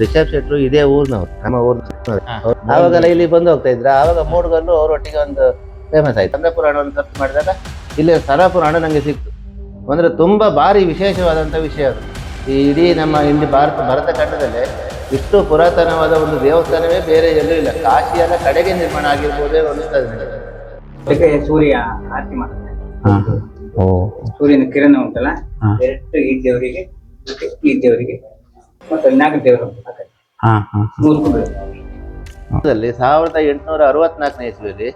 ರಿಷಬ್ ಶೆಟ್ರು ಇದೇ ಊರ್ನವ್ರು ನಮ್ಮ ಊರ್. ಆವಾಗೆಲ್ಲ ಇಲ್ಲಿ ಬಂದು ಹೋಗ್ತಾ ಇದ್ರ. ಆವಾಗ ಮೂಡ್ಗಲ್ಲು ಅವ್ರೊಟ್ಟಿಗೆ ಒಂದು ಫೇಮಸ್ ಆಯ್ತು. ಕಂದ ಪುರಾಣವನ್ನು ಸರ್ಚ್ ಮಾಡಿದಾಗ ಇಲ್ಲಿ ಸರ ಪುರಾಣ ನಂಗೆ ಸಿಕ್ತು. ಅಂದ್ರೆ ತುಂಬಾ ಭಾರಿ ವಿಶೇಷವಾದಂತ ವಿಷಯ ಅದು. ಈ ಇಡೀ ನಮ್ಮ ಇಲ್ಲಿ ಭಾರತ ಭರತ ಖಂಡದಲ್ಲೇ ಇಷ್ಟು ಪುರಾತನವಾದ ಒಂದು ದೇವಸ್ಥಾನವೇ ಬೇರೆ ಎಲ್ಲೂ ಇಲ್ಲ. ಕಾಶಿಯನ್ನ ಕಡೆಗೆ ನಿರ್ಮಾಣ ಆಗಿರ್ಬೋದೇ ಒಂದು ನನಗೆ. ಸೂರ್ಯ ಆರತಿ ಮಾಡ್ತಾರೆ. ಸೂರ್ಯನ ಕಿರಣ ಉಂಟಲ್ಲ. ಡೈರೆಕ್ಟ್ ಈ ದೇವರಿಗೆ ಈ ದೇವರಿಗೆ. ಮತ್ತೆ ನಾಲ್ಕು ದೇವರು ಆ ಕಡೆ. ಹಾ ಹಾ ಮೂರು ಕುದುರೆ ದಲ್ಲಿ ಸಾವಿರದ ಎಂಟುನೂರ ಅರವತ್ನಾಲ್ಕನೇ ಇಸ್ವಿಯಲ್ಲಿ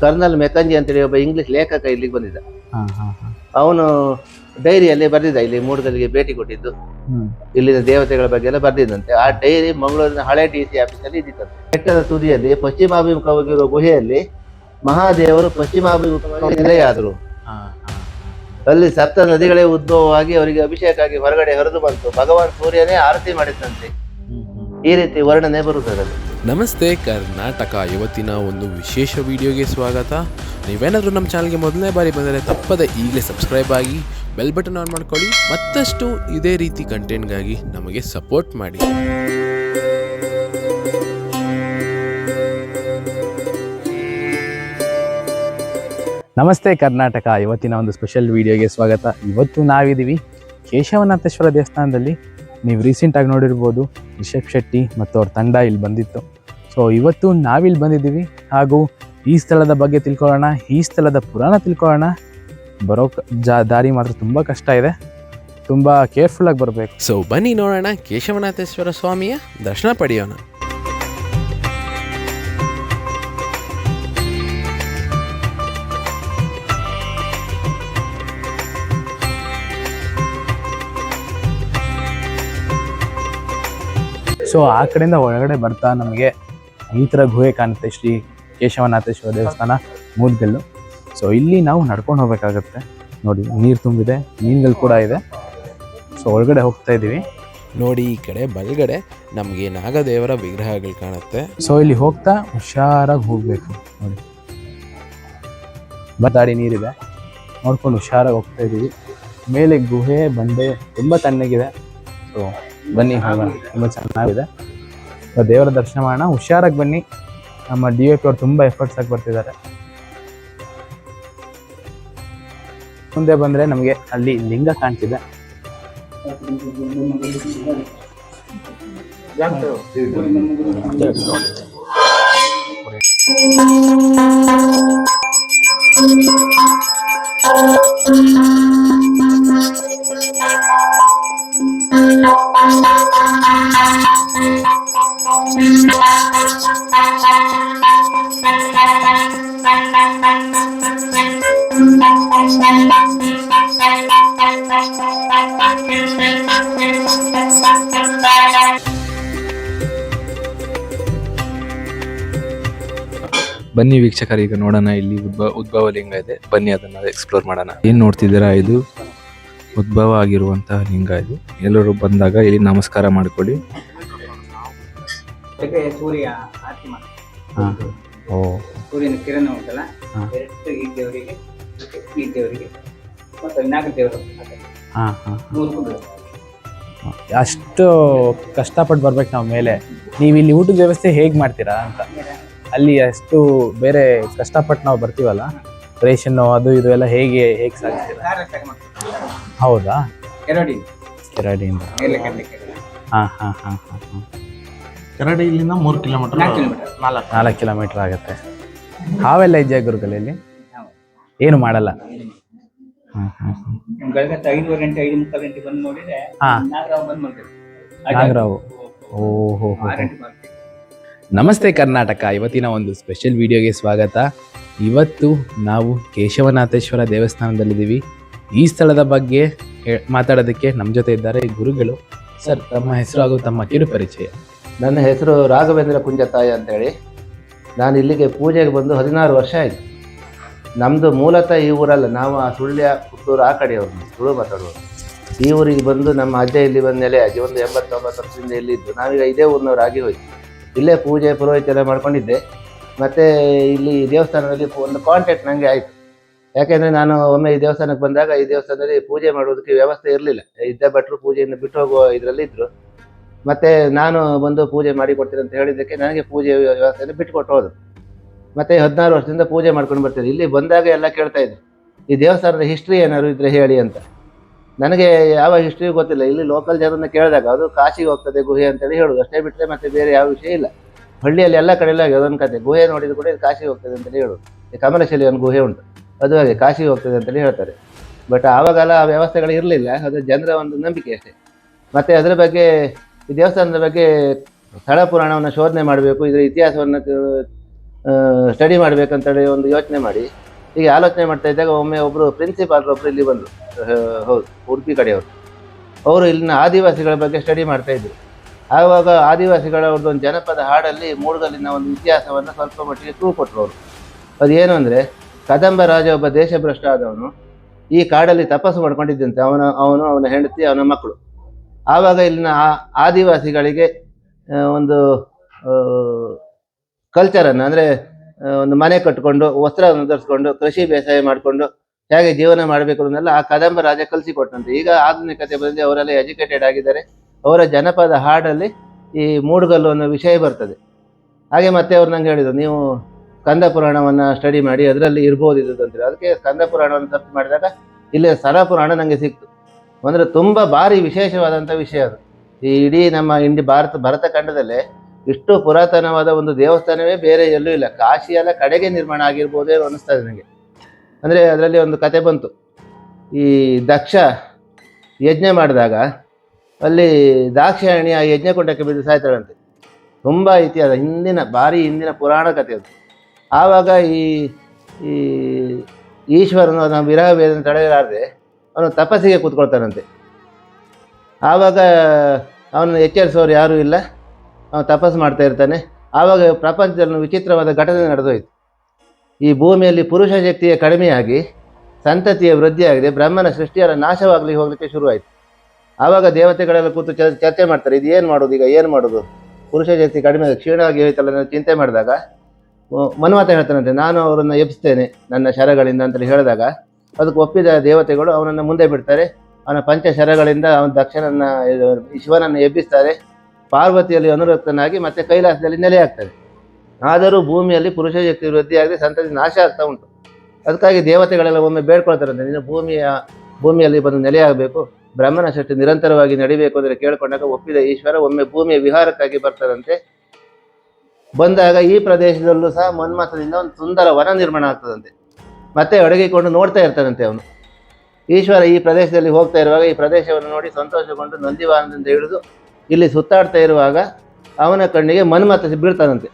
ಕರ್ನಲ್ ಮೆಕಂಜಿ ಅಂತೇಳಿ ಒಬ್ಬ ಇಂಗ್ಲಿಷ್ ಲೇಖಕ ಇಲ್ಲಿಗೆ ಬಂದಿದ್ದ. ಹಾ ಹಾ ಹಾ. ಅವನು ಡೈರಿಯಲ್ಲಿ ಬರೆದಿದ್ದ ಇಲ್ಲಿ ಮೂಡಗಲ್ಲಿಗೆ ಭೇಟಿ ಕೊಟ್ಟಿದ್ದು. ಹ್ಮ್. ಇಲ್ಲಿನ ದೇವತೆಗಳ ಬಗ್ಗೆ ಎಲ್ಲ ಬರ್ದಿದ್ದಂತೆ. ಆ ಡೈರಿ ಮಂಗಳೂರಿನ ಹಳೆ ಡಿ ಸಿ ಆಫೀಸಲ್ಲಿ ಇದ್ದಿತ್ತಂತೆ ಬೆಟ್ಟದ ತುದಿಯಲ್ಲಿ ಪಶ್ಚಿಮಾಭಿಮುಖವಾಗಿರುವ ಗುಹೆಯಲ್ಲಿ ಮಹಾದೇವರು ಪಶ್ಚಿಮಾಭಿಮುಖವಾಗಿ ನೆಲೆಯಾದರು. ಅಲ್ಲಿ ಸಪ್ತ ನದಿಗಳೇ ಉದ್ಭವವಾಗಿ ಅವರಿಗೆ ಅಭಿಷೇಕ ಆಗಿ ಹೊರಗಡೆ ಹೊರದು ಬಂತು. ಭಗವಾನ್ ಸೂರ್ಯನೇ ಆರತಿ ಮಾಡಿದಂತೆ. ಈ ರೀತಿ ವರ್ಣನೆ ಬರುತ್ತದೆ ನಮಸ್ತೆ ಕರ್ನಾಟಕ ಇವತ್ತಿನ ಒಂದು ವಿಶೇಷ ವಿಡಿಯೋಗೆ ಸ್ವಾಗತ. ನೀವೇನಾದರೂ ನಮ್ಮ ಚಾನಲ್ಗೆ ಮೊದಲನೇ ಬಾರಿ ಬಂದರೆ ತಪ್ಪದೆ ಈಗಲೇ ಸಬ್ಸ್ಕ್ರೈಬ್ ಆಗಿ ಬೆಲ್ ಬಟನ್ ಆನ್ ಮಾಡ್ಕೊಳ್ಳಿ. ಮತ್ತಷ್ಟು ಇದೇ ರೀತಿ ಕಂಟೆಂಟ್ಗಾಗಿ ನಮಗೆ ಸಪೋರ್ಟ್ ಮಾಡಿ. ನಮಸ್ತೆ ಕರ್ನಾಟಕ. ಇವತ್ತಿನ ಒಂದು ಸ್ಪೆಷಲ್ ವಿಡಿಯೋಗೆ ಸ್ವಾಗತ. ಇವತ್ತು ನಾವಿದ್ದೀವಿ ಕೇಶವನಾಥೇಶ್ವರ ದೇವಸ್ಥಾನದಲ್ಲಿ. ನೀವು ರೀಸೆಂಟಾಗಿ ನೋಡಿರ್ಬೋದು, ರಿಷಬ್ ಶೆಟ್ಟಿ ಮತ್ತು ಅವ್ರ ತಂಡ ಇಲ್ಲಿ ಬಂದಿತ್ತು. ಸೊ ಇವತ್ತು ನಾವಿಲ್ಲಿ ಬಂದಿದ್ದೀವಿ. ಹಾಗೂ ಈ ಸ್ಥಳದ ಬಗ್ಗೆ ತಿಳ್ಕೊಳ್ಳೋಣ, ಈ ಸ್ಥಳದ ಪುರಾಣ ತಿಳ್ಕೊಳ್ಳೋಣ. ಬರೋ ಜಾ, ದಾರಿ ಮಾತ್ರ ತುಂಬ ಕಷ್ಟ ಇದೆ. ತುಂಬ ಕೇರ್ಫುಲ್ಲಾಗಿ ಬರಬೇಕು. ಸೊ ಬನ್ನಿ ನೋಡೋಣ ಕೇಶವನಾಥೇಶ್ವರ ಸ್ವಾಮಿಯ ದರ್ಶನ ಪಡೆಯೋಣ. ಸೊ ಆ ಕಡೆಯಿಂದ ಒಳಗಡೆ ಬರ್ತಾ ನಮಗೆ ಈ ಥರ ಗುಹೆ ಕಾಣುತ್ತೆ ಶ್ರೀ ಕೇಶವನಾಥೇಶ್ವರ ದೇವಸ್ಥಾನ ಮೂದ್ಗಲ್ಲು ಸೊ ಇಲ್ಲಿ ನಾವು ನಡ್ಕೊಂಡು ಹೋಗ್ಬೇಕಾಗತ್ತೆ. ನೋಡಿ ನೀರು ತುಂಬಿದೆ ಮೀನುಗಳು ಕೂಡ ಇದೆ. ಸೊ ಒಳಗಡೆ ಹೋಗ್ತಾ ಇದ್ದೀವಿ. ನೋಡಿ ಈ ಕಡೆ ಬಲಗಡೆ ನಮಗೆ ನಾಗದೇವರ ವಿಗ್ರಹಗಳು ಕಾಣುತ್ತೆ. ಸೊ ಇಲ್ಲಿ ಹೋಗ್ತಾ ಹುಷಾರಾಗಿ ಹೋಗ್ಬೇಕು. ನೋಡಿ. ಬದಾಡಿ ನೀರಿದೆ. ನೋಡ್ಕೊಂಡು ಹುಷಾರಾಗಿ ಹೋಗ್ತಾ ಇದ್ದೀವಿ. ಮೇಲೆ ಗುಹೆ ಬಂಡೆ ತುಂಬ ತಣ್ಣಗಿದೆ. ಸೊ ಬನ್ನಿ ಹೋಗೋಣ ತುಂಬ ಚೆನ್ನಾಗಿದೆ. ದೇವರ ದರ್ಶನ ಮಾಡೋಣ ಹುಷಾರಾಗಿ ಬನ್ನಿ. ನಮ್ಮ ಡಿ ಎ ಪಿ ಅವ್ರು ತುಂಬ ಎಫರ್ಟ್ಸ್ ಆಗಿ ಬರ್ತಿದ್ದಾರೆ. ಮುಂದೆ ಬಂದರೆ ನಮಗೆ ಅಲ್ಲಿ ಲಿಂಗ ಕಾಣ್ತಿದೆ. ಬನ್ನಿ ವೀಕ್ಷಕರು ಈಗ ನೋಡೋಣ ಇಲ್ಲಿ ಉದ್ಭವ ಉದ್ಭವ ಲಿಂಗ ಇದೆ. ಬನ್ನಿ ಅದನ್ನ ಎಕ್ಸ್ಪ್ಲೋರ್ ಮಾಡೋಣ. ಏನ್ ನೋಡ್ತಿದ್ದೀರಾ ಇದು? ಉದ್ಭವ ಆಗಿರುವಂತಹ ಲಿಂಗ ಇದು. ಎಲ್ಲರೂ ಬಂದಾಗ ಇಲ್ಲಿ ನಮಸ್ಕಾರ ಮಾಡ್ಕೊಳ್ಳಿ. ಅದಕ್ಕೆ ಸೂರ್ಯ ಆರತಿ ಮಾಡ್ತಾರೆ ಓ. ಸೂರ್ಯನ ಕಿರಣ ಉಂಟಲ್ಲ? ಡೈರೆಕ್ಟ್ ಈ ದೇವರಿಗೆ ಈ ದೇವರಿಗೆ ಮತ್ತೆ ನಾಲ್ಕು ದೇವರು. ಆ ಕಡೆ. ಹಾಂ ಹಾಂ ಅಷ್ಟು ಕಷ್ಟಪಟ್ಟು ಬರ್ಬೇಕು ನಾವು ಮೇಲೆ. ನೀವು ಇಲ್ಲಿ ಊಟದ ವ್ಯವಸ್ಥೆ ಹೇಗೆ ಮಾಡ್ತೀರಾ ಅಂತ? ಅಲ್ಲಿ ಅಷ್ಟು ಬೇರೆ ಕಷ್ಟಪಟ್ಟು ನಾವು ಬರ್ತೀವಲ್ಲ? ರೇಷನ್ನು ಅದು ಇದು ಎಲ್ಲ ಹೇಗೆ ಹೇಗೆ ಸಾಗಿಸ್ತೀರಾ ಹೌದಾ? ಕೆರಡಿ ಕೆರಡಿಯಿಂದ ಹಾಂ ಹಾಂ ಹಾಂ ಹಾಂ ಹಾಂ. ಕರಡಿ ಇಲ್ಲಿಂದ ಮೂರು ಕಿಲೋಮೀಟರ್ ನಾಲ್ಕು ಕಿಲೋಮೀಟರ್ ನಾಲ್ಕು. ಕಿಲೋಮೀಟ್ರ್ ಆಗುತ್ತೆ. ಹಾವೆಲ್ಲ ಇದೆಯಾ ಗುರುಗಳಲ್ಲಿ ಏನು ಮಾಡಲ್ಲ? ಹ್ಞೂ ಹಾಂ ಹ್ಞೂ ಬೆಳಗ್ಗೆ ಐದುವರೆ ಗಂಟೆ ಐದು ಮುಕ್ಕಾಲು ಗಂಟೆ ಬಂದು ನೋಡಿದ್ರೆ ಹಾ. ನಾಗರಾವ್ ಬಂದು ಮಾಡ್ತಾರೆ. ನಾಗರಾವು. ಓಹೋ. ನಮಸ್ತೆ ಕರ್ನಾಟಕ. ಇವತ್ತಿನ ಒಂದು ಸ್ಪೆಷಲ್ ವಿಡಿಯೋಗೆ ಸ್ವಾಗತ. ಇವತ್ತು ನಾವು ಕೇಶವನಾಥೇಶ್ವರ ದೇವಸ್ಥಾನದಲ್ಲಿದ್ದೀವಿ. ಈ ಸ್ಥಳದ ಬಗ್ಗೆ ಮಾತಾಡೋದಕ್ಕೆ ನಮ್ಮ ಜೊತೆ ಇದ್ದಾರೆ ಗುರುಗಳು. ಸರ್, ತಮ್ಮ ಹೆಸರು ಹಾಗೂ ತಮ್ಮ ಕಿರು ಪರಿಚಯ. ನನ್ನ ಹೆಸರು ರಾಘವೇಂದ್ರ ಕುಂಜತಾಯ ಅಂತೇಳಿ. ನಾನು ಇಲ್ಲಿಗೆ ಪೂಜೆಗೆ ಬಂದು ಹದಿನಾರು ವರ್ಷ ಆಯಿತು. ನಮ್ಮದು ಮೂಲತಃ ಈ ಊರಲ್ಲ, ನಾವು ಆ ಸುಳ್ಯ ಪುತ್ತೂರು ಆ ಕಡೆಯವರು ತುಳು ಮಾತಾಡುವರು ಈ ಊರಿಗೆ ಬಂದು ನಮ್ಮ ಅಜ್ಜ ಇಲ್ಲಿ ಬಂದ ನೆಲೆ ಅಜ್ಜಿ ಒಂದು ಎಂಬತ್ತೊಂಬತ್ತು ವರ್ಷದಿಂದ ಇಲ್ಲಿದ್ದು ನಾವೀಗ ಇದೇ ಊರಿನವ್ರಾಗಿ ಹೋಯ್ತು ಇಲ್ಲೇ ಪೂಜೆ, ಪುರೋಹಿತ ಎಲ್ಲ ಮಾಡ್ಕೊಂಡಿದ್ದೆ. ಮತ್ತು ಇಲ್ಲಿ ದೇವಸ್ಥಾನದಲ್ಲಿ ಒಂದು ಕಾಂಟ್ಯಾಕ್ಟ್ ನನಗೆ ಆಯಿತು. ಯಾಕೆಂದರೆ ನಾನು ಒಮ್ಮೆ ಈ ದೇವಸ್ಥಾನಕ್ಕೆ ಬಂದಾಗ ಈ ದೇವಸ್ಥಾನದಲ್ಲಿ ಪೂಜೆ ಮಾಡೋದಕ್ಕೆ ವ್ಯವಸ್ಥೆ ಇರಲಿಲ್ಲ. ಇದ್ದ ಭಟ್ರು ಪೂಜೆಯನ್ನು ಬಿಟ್ಟು ಹೋಗುವ ಇದರಲ್ಲಿ ಇದ್ದರು ಮತ್ತೆ ನಾನು ಬಂದು ಪೂಜೆ ಮಾಡಿಕೊಡ್ತೀನಿ ಅಂತ ಹೇಳಿದ್ದಕ್ಕೆ ನನಗೆ ಪೂಜೆ ವ್ಯವಸ್ಥೆಯನ್ನು ಬಿಟ್ಟುಕೊಟ್ಟು ಹೋದರು ಮತ್ತು ಹದಿನಾರು ವರ್ಷದಿಂದ ಪೂಜೆ ಮಾಡ್ಕೊಂಡು ಬರ್ತೀನಿ ಇಲ್ಲಿ ಬಂದಾಗ ಎಲ್ಲ ಕೇಳ್ತಾ ಈ ದೇವಸ್ಥಾನದ ಹಿಸ್ಟ್ರಿ ಏನಾದ್ರು ಇದ್ದರೆ ಹೇಳಿ ಅಂತ. ನನಗೆ ಯಾವ ಹಿಸ್ಟ್ರಿ ಗೊತ್ತಿಲ್ಲ. ಇಲ್ಲಿ ಲೋಕಲ್ ಜನರನ್ನ ಕೇಳಿದಾಗ ಅದು ಕಾಶಿಗೆ ಹೋಗ್ತದೆ, ಗುಹೆ ಅಂತೇಳಿ ಹೇಳುದು. ಅಷ್ಟೇ ಬಿಟ್ಟರೆ ಮತ್ತೆ ಬೇರೆ ಯಾವ ವಿಷಯ ಇಲ್ಲ. ಹಳ್ಳಿಯಲ್ಲಿ ಎಲ್ಲ ಕಡೆ ಎಲ್ಲ ಅದೊಂದು ಕತೆ. ಗುಹೆ ನೋಡಿದ ಕೂಡ ಕಾಶಿಗೆ ಹೋಗ್ತದೆ ಅಂತೇಳಿ ಹೇಳುದು. ಈ ಒಂದು ಗುಹೆ ಉಂಟು. ಅದು ಹಾಗೆ ಕಾಶಿಗೆ ಹೋಗ್ತದೆ ಅಂತೇಳಿ ಹೇಳ್ತಾರೆ. ಬಟ್ ಆವಾಗೆಲ್ಲ ಆ ವ್ಯವಸ್ಥೆಗಳು ಇರಲಿಲ್ಲ. ಅದು ಜನರ ಒಂದು ನಂಬಿಕೆ ಅಷ್ಟೇ. ಮತ್ತೆ ಅದರ ಬಗ್ಗೆ ಈ ದೇವಸ್ಥಾನದ ಬಗ್ಗೆ ಸ್ಥಳ ಪುರಾಣವನ್ನು ಶೋಧನೆ ಮಾಡಬೇಕು, ಇದರ ಇತಿಹಾಸವನ್ನು ಸ್ಟಡಿ ಮಾಡಬೇಕಂತೇಳಿ ಒಂದು ಯೋಚನೆ ಮಾಡಿ. ಹೀಗೆ ಆಲೋಚನೆ ಮಾಡ್ತಾ ಇದ್ದಾಗ ಒಮ್ಮೆ ಒಬ್ಬರು ಪ್ರಿನ್ಸಿಪಾಲ್ ಒಬ್ಬರು ಇಲ್ಲಿ ಬಂದರು. ಹೌದು, ಉಡುಪಿ ಕಡೆಯವರು. ಅವರು ಇಲ್ಲಿನ ಆದಿವಾಸಿಗಳ ಬಗ್ಗೆ ಸ್ಟಡಿ ಮಾಡ್ತಾ ಇದ್ರು. ಆವಾಗ ಆದಿವಾಸಿಗಳ ಒಂದು ಜನಪದ ಹಾಡಲ್ಲಿ ಮೂಡುಗಲ್ಲಿನ ಒಂದು ಇತಿಹಾಸವನ್ನು ಸ್ವಲ್ಪ ಮಟ್ಟಿಗೆ ತೂ ಕೊಟ್ಟರು ಅವರು. ಅದೇನು ಅಂದರೆ, ಕದಂಬ ರಾಜ ಒಬ್ಬ ದೇಶಭ್ರಷ್ಟ ಆದವನು ಈ ಕಾಡಲ್ಲಿ ತಪಸ್ಸು ಮಾಡ್ಕೊಂಡಿದ್ದಂತೆ. ಅವನ, ಅವನು ಅವನ ಹೆಂಡತಿ, ಅವನ ಮಕ್ಕಳು. ಆವಾಗ ಇಲ್ಲಿನ ಆದಿವಾಸಿಗಳಿಗೆ ಒಂದು ಕಲ್ಚರನ್ನು ಅಂದರೆ ಒಂದು ಮನೆ ಕಟ್ಟಿಕೊಂಡು ವಸ್ತ್ರ ಧರಿಸ್ಕೊಂಡು, ಕೃಷಿ ಬೇಸಾಯ ಮಾಡಿಕೊಂಡು, ಹೇಗೆ ಜೀವನ ಮಾಡಬೇಕು ಅನ್ನೋದೆಲ್ಲ ಆ ಕದಂಬ ರಾಜ ಕಲಿಸಿಕೊಟ್ಟಂತೆ. ಈಗ ಆಧುನಿಕತೆ ಬಂದು ಅವರೆಲ್ಲ ಎಜುಕೇಟೆಡ್ ಆಗಿದ್ದಾರೆ. ಅವರ ಜನಪದ ಹಾಡಲ್ಲಿ ಈ ಮೂಡುಗಲ್ಲು ಅನ್ನೋ ವಿಷಯ ಬರ್ತದೆ. ಹಾಗೆ ಮತ್ತೆ ಅವ್ರು ನಂಗೆ ಹೇಳಿದ್ರು, ನೀವು ಕಂದ ಪುರಾಣವನ್ನು ಸ್ಟಡಿ ಮಾಡಿ, ಅದರಲ್ಲಿ ಇರ್ಬೋದು ಇದು ಅಂತೇಳಿ ಅದಕ್ಕೆ ಕಂದ ಪುರಾಣವನ್ನು ಸರ್ಚ್ ಮಾಡಿದಾಗ ಇಲ್ಲಿ ಸರ ಪುರಾಣ ನನಗೆ ಸಿಕ್ತು. ಅಂದರೆ ತುಂಬ ಭಾರಿ ವಿಶೇಷವಾದಂಥ ವಿಷಯ ಅದು. ಈ ಇಡೀ ನಮ್ಮ ಇಂಡಿ ಭಾರತ ಭರತ ಖಂಡದಲ್ಲೇ ಇಷ್ಟು ಪುರಾತನವಾದ ಒಂದು ದೇವಸ್ಥಾನವೇ ಬೇರೆ ಎಲ್ಲೂ ಇಲ್ಲ. ಕಾಶಿ ಎಲ್ಲ ಕಡೆಗೆ ನಿರ್ಮಾಣ ಆಗಿರ್ಬೋದೇ ಅನ್ನಿಸ್ತದೆ ನನಗೆ ಅಂದರೆ ಅದರಲ್ಲಿ ಒಂದು ಕತೆ ಬಂತು. ಈ ದಕ್ಷ ಯಜ್ಞ ಮಾಡಿದಾಗ ಅಲ್ಲಿ ದಾಕ್ಷಾಯಣಿ ಆ ಯಜ್ಞಕುಂಡಕ್ಕೆ ಬಿದ್ದು ಸಾಯ್ತಾಳಂತೆ. ತುಂಬ ಇತಿಹಾಸ, ಹಿಂದಿನ, ಭಾರಿ ಹಿಂದಿನ ಪುರಾಣ ಕಥೆ ಅದು. ಆವಾಗ ಈ ಈ ಈಶ್ವರನು ನಮ್ಮ ವಿರಹ ವೇದನ ತಡೆಯಲಾರದೆ ಅವನು ತಪಸ್ಸಿಗೆ ಕೂತ್ಕೊಳ್ತಾನಂತೆ. ಆವಾಗ ಅವನು ಎಚ್ಚರಿಸೋರು ಯಾರೂ ಇಲ್ಲ. ಅವನು ತಪಸ್ಸು ಮಾಡ್ತಾ ಇರ್ತಾನೆ. ಆವಾಗ ಪ್ರಪಂಚದಲ್ಲಿ ವಿಚಿತ್ರವಾದ ಘಟನೆ ನಡೆದೋಯ್ತು. ಈ ಭೂಮಿಯಲ್ಲಿ ಪುರುಷ ಶಕ್ತಿಯ ಕಡಿಮೆಯಾಗಿ ಸಂತತಿಯ ವೃದ್ಧಿಯಾಗಿದೆ. ಬ್ರಹ್ಮನ ಸೃಷ್ಟಿಯರ ನಾಶವಾಗಲಿ ಹೋಗಲಿಕ್ಕೆ ಶುರುವಾಯಿತು. ಆವಾಗ ದೇವತೆಗಳೆಲ್ಲ ಕೂತು ಚರ್- ಚರ್ಚೆ ಮಾಡ್ತಾರೆ, ಇದು ಏನು ಮಾಡೋದು? ಈಗ ಏನು ಮಾಡೋದು? ಪುರುಷ ಶಕ್ತಿ ಕಡಿಮೆ ಕ್ಷೀಣವಾಗಿ ಹೋಯ್ತಲ್ಲ ನಾನು ಚಿಂತೆ ಮಾಡಿದಾಗ ಮನ್ಮಾತ ಹೇಳ್ತಾನಂತೆ, ನಾನು ಅವರನ್ನು ಎಬ್ಸ್ತೇನೆ ನನ್ನ ಶರಗಳಿಂದ ಅಂತ ಹೇಳಿದಾಗ, ಅದಕ್ಕೆ ಒಪ್ಪಿದ ದೇವತೆಗಳು ಅವನನ್ನು ಮುಂದೆ ಬಿಡ್ತಾರೆ. ಅವನ ಪಂಚ ಶರಗಳಿಂದ ಅವನ ದಕ್ಷನನ್ನ ಶಿವನನ್ನು ಎಬ್ಬಿಸ್ತಾರೆ. ಪಾರ್ವತಿಯಲ್ಲಿ ಅನುರಕ್ತನಾಗಿ ಮತ್ತೆ ಕೈಲಾಸದಲ್ಲಿ ನೆಲೆಯಾಗ್ತಾನೆ ಆದರೂ ಭೂಮಿಯಲ್ಲಿ ಪುರುಷ ಶಕ್ತಿ ವೃದ್ಧಿಯಾಗದೆ ಸಂತತಿ ನಾಶ ಆಗ್ತಾ ಉಂಟು. ಅದಕ್ಕಾಗಿ ದೇವತೆಗಳೆಲ್ಲ ಒಮ್ಮೆ ಬೇಡ್ಕೊಳ್ತಾರಂತೆ, ನೀನು ಭೂಮಿಯ, ಭೂಮಿಯಲ್ಲಿ ಬಂದು ನೆಲೆಯಾಗಬೇಕು ಬ್ರಹ್ಮನ ಸೃಷ್ಟಿ ನಿರಂತರವಾಗಿ ನಡಿಬೇಕು ಅಂದರೆ ಕೇಳಿಕೊಂಡಾಗ ಒಪ್ಪಿದ ಈಶ್ವರ ಒಮ್ಮೆ ಭೂಮಿಯ ವಿಹಾರಕ್ಕಾಗಿ ಬರ್ತಾರಂತೆ. ಬಂದಾಗ ಈ ಪ್ರದೇಶದಲ್ಲೂ ಸಹ ಮನ್ಮಥದಿಂದ ಒಂದು ಸುಂದರ ವನ ನಿರ್ಮಾಣ ಆಗ್ತದಂತೆ. ಮತ್ತೆ ಅಡಗಿಕೊಂಡು ನೋಡ್ತಾ ಇರ್ತಾನಂತೆ ಅವನು. ಈಶ್ವರ ಈ ಪ್ರದೇಶದಲ್ಲಿ ಹೋಗ್ತಾ ಇರುವಾಗ ಈ ಪ್ರದೇಶವನ್ನು ನೋಡಿ ಸಂತೋಷಗೊಂಡು ನಂದಿವಾನದಿಂದ ಹಿಡಿದು ಇಲ್ಲಿ ಸುತ್ತಾಡ್ತಾ ಇರುವಾಗ ಅವನ ಕಣ್ಣಿಗೆ ಮನ್ಮಥ ಬೀಳ್ತಾನಂತೆ.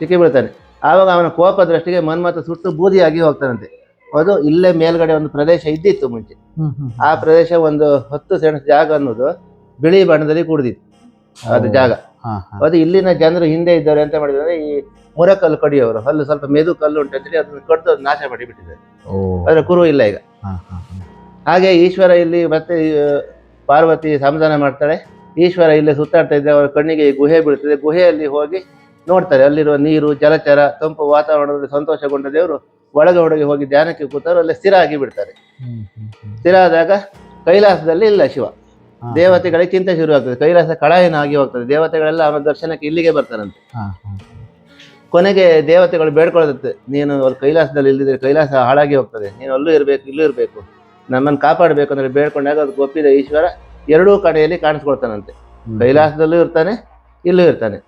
ಸಿಕ್ಕಿ ಬೀಳ್ತಾನೆ. ಆವಾಗ ಅವನ ಕೋಪ ದೃಷ್ಟಿಗೆ ಮನ್ಮಥ ಸುಟ್ಟು ಬೂದಿಯಾಗಿ ಹೋಗ್ತಾನಂತೆ. ಅದು ಇಲ್ಲೇ ಮೇಲ್ಗಡೆ ಒಂದು ಪ್ರದೇಶ ಇದ್ದಿತ್ತು ಮುಂಚೆ. ಆ ಪ್ರದೇಶ ಒಂದು ಹತ್ತು ಸೆಣಸ ಜಾಗ ಅನ್ನೋದು ಬಿಳಿ ಬಣ್ಣದಲ್ಲಿ ಕೂಡಿದಿತ್ತು. ಅದು ಜಾಗ. ಅದು ಇಲ್ಲಿನ ಜನರು ಹಿಂದೆ ಇದ್ದವರು ಎಂತ ಮಾಡಿದ್ರೆ ಈ ಮುರಕಲ್ಲು ಕಡಿಯೋರು ಹಲ್ಲು ಸ್ವಲ್ಪ ಮೆದು ಕಲ್ಲು ಉಂಟು ಅಂತೇಳಿ ಅದನ್ನು ಕಡ್ದು ನಾಶ ಮಾಡಿ ಬಿಟ್ಟಿದ್ದಾರೆ ಅದರ ಕುರು ಇಲ್ಲ ಈಗ. ಹಾಗೆ ಈಶ್ವರ ಇಲ್ಲಿ ಮತ್ತೆ ಪಾರ್ವತಿ ಸಮಾಧಾನ ಮಾಡ್ತಾಳೆ. ಈಶ್ವರ ಇಲ್ಲಿ ಸುತ್ತಾಡ್ತಾ ಇದ್ದರೆ ಅವರ ಕಣ್ಣಿಗೆ ಗುಹೆ ಬೀಳ್ತದೆ. ಗುಹೆಯಲ್ಲಿ ಹೋಗಿ ನೋಡ್ತಾರೆ ಅಲ್ಲಿರುವ ನೀರು ಜಲಚರ ತಂಪು ವಾತಾವರಣದಲ್ಲಿ ಸಂತೋಷಗೊಂಡ ದೇವರು ಒಳಗೆ ಒಳಗೆ ಹೋಗಿ ಧ್ಯಾನಕ್ಕೆ ಕೂತವರು ಅಲ್ಲಿ ಸ್ಥಿರ ಆಗಿ ಬಿಡ್ತಾರೆ. ಸ್ಥಿರ ಆದಾಗ ಕೈಲಾಸದಲ್ಲಿ ಇಲ್ಲ ಶಿವ. ದೇವತೆಗಳಿಗೆ ಚಿಂತೆ ಶುರು ಆಗ್ತದೆ. ಕೈಲಾಸ ಕಳಾಯನ ಆಗಿ ಹೋಗ್ತದೆ. ದೇವತೆಗಳೆಲ್ಲ ಅವನ ದರ್ಶನಕ್ಕೆ ಇಲ್ಲಿಗೆ ಬರ್ತಾರಂತೆ. ಕೊನೆಗೆ ದೇವತೆಗಳು ಬೇಡ್ಕೊಳ್ಳುತ್ತೆ ನೀನು ಅವ್ರ ಕೈಲಾಸದಲ್ಲಿ ಇಲ್ಲದಿದ್ರೆ ಕೈಲಾಸ ಹಾಳಾಗಿ ಹೋಗ್ತದೆ. ನೀನು ಅಲ್ಲೂ ಇರಬೇಕು ಇಲ್ಲೂ ಇರಬೇಕು. ನಮ್ಮನ್ನು ಕಾಪಾಡಬೇಕು ಅಂದ್ರೆ ಬೇಡ್ಕೊಂಡಾಗ ಅದು ಗೊಪ್ಪಿದ ಈಶ್ವರ. ಎರಡೂ ಕಡೆಯಲ್ಲಿ ಕಾಣಿಸ್ಕೊಳ್ತಾನಂತೆ. ಕೈಲಾಸದಲ್ಲೂ ಇರ್ತಾನೆ ಇಲ್ಲೂ ಇರ್ತಾನೆ.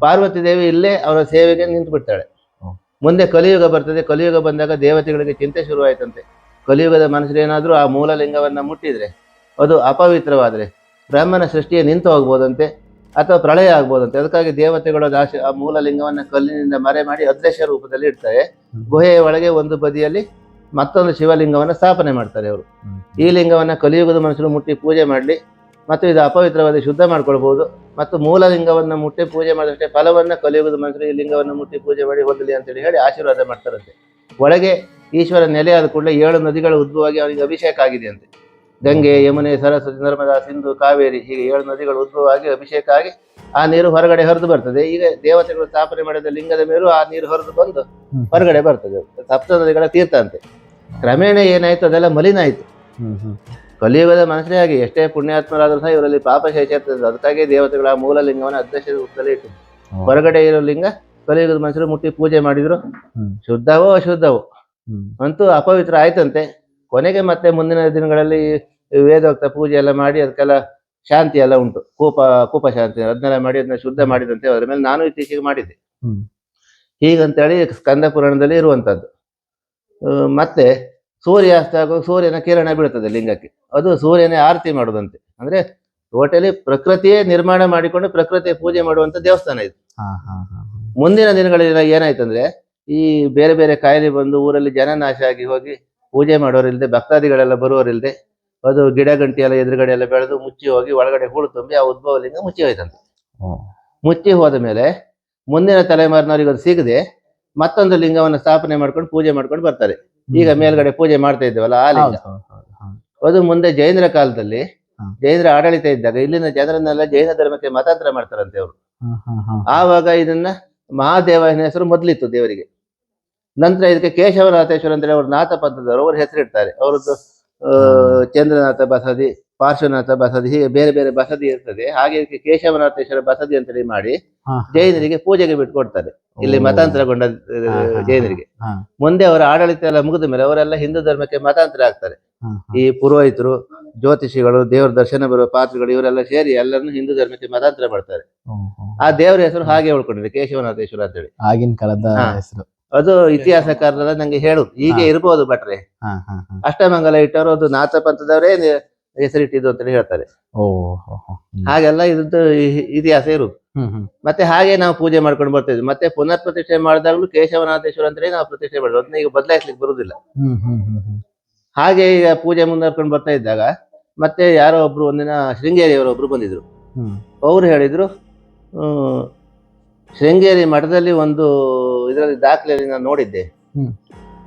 ಪಾರ್ವತಿ ದೇವಿ ಇಲ್ಲೇ ಅವರ ಸೇವೆಗೆ ನಿಂತು ಬಿಡ್ತಾಳೆ ಮುಂದೆ ಕಲಿಯುಗ ಬರ್ತದೆ ಕಲಿಯುಗ ಬಂದಾಗ ದೇವತೆಗಳಿಗೆ ಚಿಂತೆ ಶುರುವಾಯ್ತಂತೆ. ಕಲಿಯುಗದ ಮನುಷ್ಯರು ಏನಾದರೂ ಆ ಮೂಲ ಲಿಂಗವನ್ನ ಮುಟ್ಟಿದ್ರೆ ಅದು ಅಪವಿತ್ರವಾದರೆ ಬ್ರಹ್ಮನ ಸೃಷ್ಟಿಯೇ ನಿಂತು ಹೋಗ್ಬೋದಂತೆ ಅಥವಾ ಪ್ರಳಯ ಆಗ್ಬೋದಂತೆ. ಅದಕ್ಕಾಗಿ ದೇವತೆಗಳು ಆ ಮೂಲ ಲಿಂಗವನ್ನ ಕಲ್ಲಿನಿಂದ ಮರೆ ಮಾಡಿ ಅದೃಶ್ಯ ರೂಪದಲ್ಲಿ ಇಡ್ತಾರೆ. ಗುಹೆಯ ಒಳಗೆ ಒಂದು ಬದಿಯಲ್ಲಿ ಮತ್ತೊಂದು ಶಿವಲಿಂಗವನ್ನ ಸ್ಥಾಪನೆ ಮಾಡ್ತಾರೆ ಅವರು. ಈ ಲಿಂಗವನ್ನ ಕಲಿಯುಗದ ಮನುಷ್ಯರು ಮುಟ್ಟಿ ಪೂಜೆ ಮಾಡಲಿ ಮತ್ತು ಇದು ಅಪವಿತ್ರವಾಗಿ ಶುದ್ಧ ಮಾಡ್ಕೊಳ್ಬಹುದು ಮತ್ತು ಮೂಲ ಲಿಂಗವನ್ನ ಮುಟ್ಟಿ ಪೂಜೆ ಮಾಡಿದಷ್ಟೇ ಫಲವನ್ನ ಕಲಿಯುಗದ ಮನುಷ್ಯರು ಈ ಲಿಂಗವನ್ನ ಮುಟ್ಟಿ ಪೂಜೆ ಮಾಡಿ ಹೊಂದಲಿ ಅಂತೇಳಿ ಹೇಳಿ ಆಶೀರ್ವಾದ ಮಾಡ್ತಾರಂತೆ. ಒಳಗೆ ಈಶ್ವರ ನೆಲೆ ಆದ ಕೂಡಲೇ ಏಳು ನದಿಗಳು ಉದ್ಭವವಾಗಿ ಅವನಿಗೆ ಅಭಿಷೇಕ ಆಗಿದೆ ಅಂತೆ. ಗಂಗೆ ಯಮುನೆ ಸರಸ್ವತಿ ನರ್ಮದಾ ಸಿಂಧು ಕಾವೇರಿ ಹೀಗೆ ಏಳು ನದಿಗಳು ಉದ್ಭವವಾಗಿ ಅಭಿಷೇಕ ಆಗಿ ಆ ನೀರು ಹೊರಗಡೆ ಹರಿದು ಬರ್ತದೆ. ಈಗ ದೇವತೆಗಳು ಸ್ಥಾಪನೆ ಮಾಡಿದ ಲಿಂಗದ ಮೇಲೂ ಆ ನೀರು ಹೊರದು ಬಂದು ಹೊರಗಡೆ ಬರ್ತದೆ. ಸಪ್ತ ನದಿಗಳ ತೀರ್ಥ ಅಂತೆ. ಕ್ರಮೇಣ ಏನಾಯ್ತು? ಅದೆಲ್ಲ ಮಲಿನ ಆಯ್ತು. ಕಲಿಯುಗದ ಮನಸ್ಸೇ ಆಗಿ ಎಷ್ಟೇ ಪುಣ್ಯಾತ್ಮರಾದ್ರೂ ಸಹ ಇವರಲ್ಲಿ ಪಾಪ ಶೇಷ ಇರ್ತದೆ ಅದಕ್ಕಾಗಿ ದೇವತೆಗಳ ಮೂಲ ಲಿಂಗವನ್ನು ಅಧ್ಯಕ್ಷ ರೂಪದಲ್ಲಿ ಇಟ್ಟು. ಹೊರಗಡೆ ಇರೋ ಲಿಂಗ ಕಲಿಯುಗದ ಮನುಷ್ಯರು ಮುಟ್ಟಿ ಪೂಜೆ ಮಾಡಿದ್ರು. ಶುದ್ಧವೋ ಅಶುದ್ಧವೋ. ಅಂತೂ ಅಪವಿತ್ರ ಆಯ್ತಂತೆ. ಕೊನೆಗೆ ಮತ್ತೆ ಮುಂದಿನ ದಿನಗಳಲ್ಲಿ ವೇದೋಕ್ತ ಪೂಜೆ ಎಲ್ಲ ಮಾಡಿ ಅದಕ್ಕೆಲ್ಲ ಶಾಂತಿ ಎಲ್ಲ ಉಂಟು. ಕೂಪ ಕೂಪ ಶಾಂತಿ ಅದನ್ನೆಲ್ಲ ಮಾಡಿ ಅದನ್ನ ಶುದ್ಧ ಮಾಡಿದಂತೆ. ಅದ್ರ ಮೇಲೆ ನಾನು ಇತ್ತೀಚೆಗೆ ಮಾಡಿದ್ದೆ. ಹ್ಮ್. ಹೀಗಂತೇಳಿ ಸ್ಕಂದ ಪುರಾಣದಲ್ಲಿ ಇರುವಂತದ್ದು. ಮತ್ತೆ ಸೂರ್ಯಾಸ್ತ ಆಗುವಾಗ ಸೂರ್ಯನ ಕಿರಣ ಬೀಳ್ತದೆ ಲಿಂಗಕ್ಕೆ. ಅದು ಸೂರ್ಯನೇ ಆರತಿ ಮಾಡೋದಂತೆ. ಅಂದ್ರೆ ಟೋಟಲಿ ಪ್ರಕೃತಿಯೇ ನಿರ್ಮಾಣ ಮಾಡಿಕೊಂಡು ಪ್ರಕೃತಿಯ ಪೂಜೆ ಮಾಡುವಂತ ದೇವಸ್ಥಾನ ಇದು. ಮುಂದಿನ ದಿನಗಳಲ್ಲಿ ಏನಾಯ್ತಂದ್ರೆ ಈ ಬೇರೆ ಬೇರೆ ಕಾಯಿಲೆ ಬಂದು ಊರಲ್ಲಿ ಜನನಾಶ ಆಗಿ ಹೋಗಿ ಪೂಜೆ ಮಾಡೋರಿಲ್ದೆ ಭಕ್ತಾದಿಗಳೆಲ್ಲ ಬರುವವರಿಲ್ದೆ ಅದು ಗಿಡ ಗಂಟಿ ಎಲ್ಲ ಎದುರುಗಡೆ ಎಲ್ಲ ಬೆಳೆದು ಮುಚ್ಚಿ ಹೋಗಿ ಒಳಗಡೆ ಹೂಳು ತುಂಬಿ ಆ ಉದ್ಭವ ಲಿಂಗ ಮುಚ್ಚಿ ಹೋಯ್ತಂತೆ. ಮುಚ್ಚಿ ಹೋದ ಮೇಲೆ ಮುಂದಿನ ತಲೆಮಾರಿನವರಿಗೆ ಅದು ಸಿಗದೆ ಮತ್ತೊಂದು ಲಿಂಗವನ್ನು ಸ್ಥಾಪನೆ ಮಾಡ್ಕೊಂಡು ಪೂಜೆ ಮಾಡ್ಕೊಂಡು ಬರ್ತಾರೆ. ಈಗ ಮೇಲ್ಗಡೆ ಪೂಜೆ ಮಾಡ್ತಾ ಇದ್ದೇವಲ್ಲ ಆ ಲಿಂಗ. ಅದು ಮುಂದೆ ಜೈನರ ಕಾಲದಲ್ಲಿ. ಜೈನರ ಆಡಳಿತ ಇದ್ದಾಗ ಇಲ್ಲಿನ ಜನರನ್ನೆಲ್ಲ ಜೈನ ಧರ್ಮಕ್ಕೆ ಮತಾಂತರ ಮಾಡ್ತಾರಂತೆ ಅವರು. ಆವಾಗ ಇದನ್ನ ಮಹಾದೇವನ ಹೆಸರು ಮೊದಲಿತ್ತು ದೇವರಿಗೆ. ನಂತರ ಇದಕ್ಕೆ ಕೇಶವನಾಥೇಶ್ವರ ಅಂದ್ರೆ ಅವ್ರ ನಾಥ ಪಂಥದವರು ಅವರು ಹೆಸರಿಡ್ತಾರೆ ಅವರದ್ದು ಚಂದ್ರನಾಥ ಬಸದಿ ಪಾರ್ಶ್ವನಾಥ ಬಸದಿ ಹೀಗೆ ಬೇರೆ ಬೇರೆ ಬಸದಿ ಇರ್ತದೆ ಹಾಗೆ ಇದಕ್ಕೆ ಕೇಶವನಾಥೇಶ್ವರ ಬಸದಿ ಅಂತೇಳಿ ಮಾಡಿ ಹಾ, ಜೈನರಿಗೆ ಪೂಜೆಗೆ ಬಿಟ್ಕೊಡ್ತಾರೆ ಇಲ್ಲಿ ಓ. ಮತಾಂತರಗೊಂಡ ಆ, ಜೈನರಿಗೆ ಹಾ. ಮುಂದೆ ಅವರ ಆಡಳಿತ ಎಲ್ಲ ಮುಗಿದ ಮೇಲೆ ಅವರೆಲ್ಲ ಹಿಂದೂ ಧರ್ಮಕ್ಕೆ ಮತಾಂತರ ಆಗ್ತಾರೆ ಹಾ, ಹಾ. ಈ ಪುರೋಹಿತರು ಜ್ಯೋತಿಷಿಗಳು ದೇವರ ದರ್ಶನ ಬರುವ ಪಾತ್ರಗಳು ಇವರೆಲ್ಲ ಸೇರಿ ಎಲ್ಲರನ್ನು ಹಿಂದೂ ಧರ್ಮಕ್ಕೆ ಮತಾಂತರ ಮಾಡ್ತಾರೆ ಓ, ಓ. ಆ ದೇವರ ಹೆಸರು ಹಾಗೆ ಉಳ್ಕೊಂಡಿದೆ ಕೇಶವನಾಥೇಶ್ವರ ಅಂತೇಳಿ ಆಗಿನ ಕಾಲದ ಹಾ. ಹೆಸರು ಅದು ಇತಿಹಾಸಕಾರರ ನಂಗೆ ಹೇಳು ಹೀಗೆ ಹಾ. ಇರ್ಬೋದು ಭಟ್ರೆ ಹಾ ಹಾ ಹಾ ಅಷ್ಟಮಂಗಲ ಇಟ್ಟವರು ಅದು ನಾಥ ಪಂಥದವರೇ ನಿ- ಹೆಸರಿಟ್ಟಿದ್ದು ಅಂತ ಹೇಳ್ತಾರೆ. ಓ. ಹಾಗೆಲ್ಲ ಇದ್ರದ್ದು ಇತಿಹಾಸ ಇರುತ್ತೆ ಮತ್ತೆ ಹಾಗೆ ನಾವು ಪೂಜೆ ಮಾಡ್ಕೊಂಡು ಬರ್ತಾ ಇದ್ವಿ. ಮತ್ತೆ ಪುನರ್ ಪ್ರತಿಷ್ಠೆ ಮಾಡಿದಾಗಲೂ ಕೇಶವನಾಥೇಶ್ವರ ಅಂತೇಳಿ ನಾವು ಪ್ರತಿಷ್ಠೆ ಮಾಡೋದು ಅದನ್ನ ಈಗ ಬದಲಾಯಿಸ್ಲಿಕ್ಕೆ ಬರುದಿಲ್ಲ. ಹಾಗೆ ಈಗ ಪೂಜೆ ಮುಂದುವರ್ಕೊಂಡು ಬರ್ತಾ ಇದ್ದಾಗ ಮತ್ತೆ ಯಾರೋ ಒಬ್ರು ಒಂದಿನ ಶೃಂಗೇರಿಯವರು ಒಬ್ರು ಬಂದಿದ್ರು. ಅವ್ರು ಹೇಳಿದ್ರು ಶೃಂಗೇರಿ ಮಠದಲ್ಲಿ ಒಂದು ಇದರಲ್ಲಿ ದಾಖಲೆಯಲ್ಲಿ ನಾನು ನೋಡಿದ್ದೆ.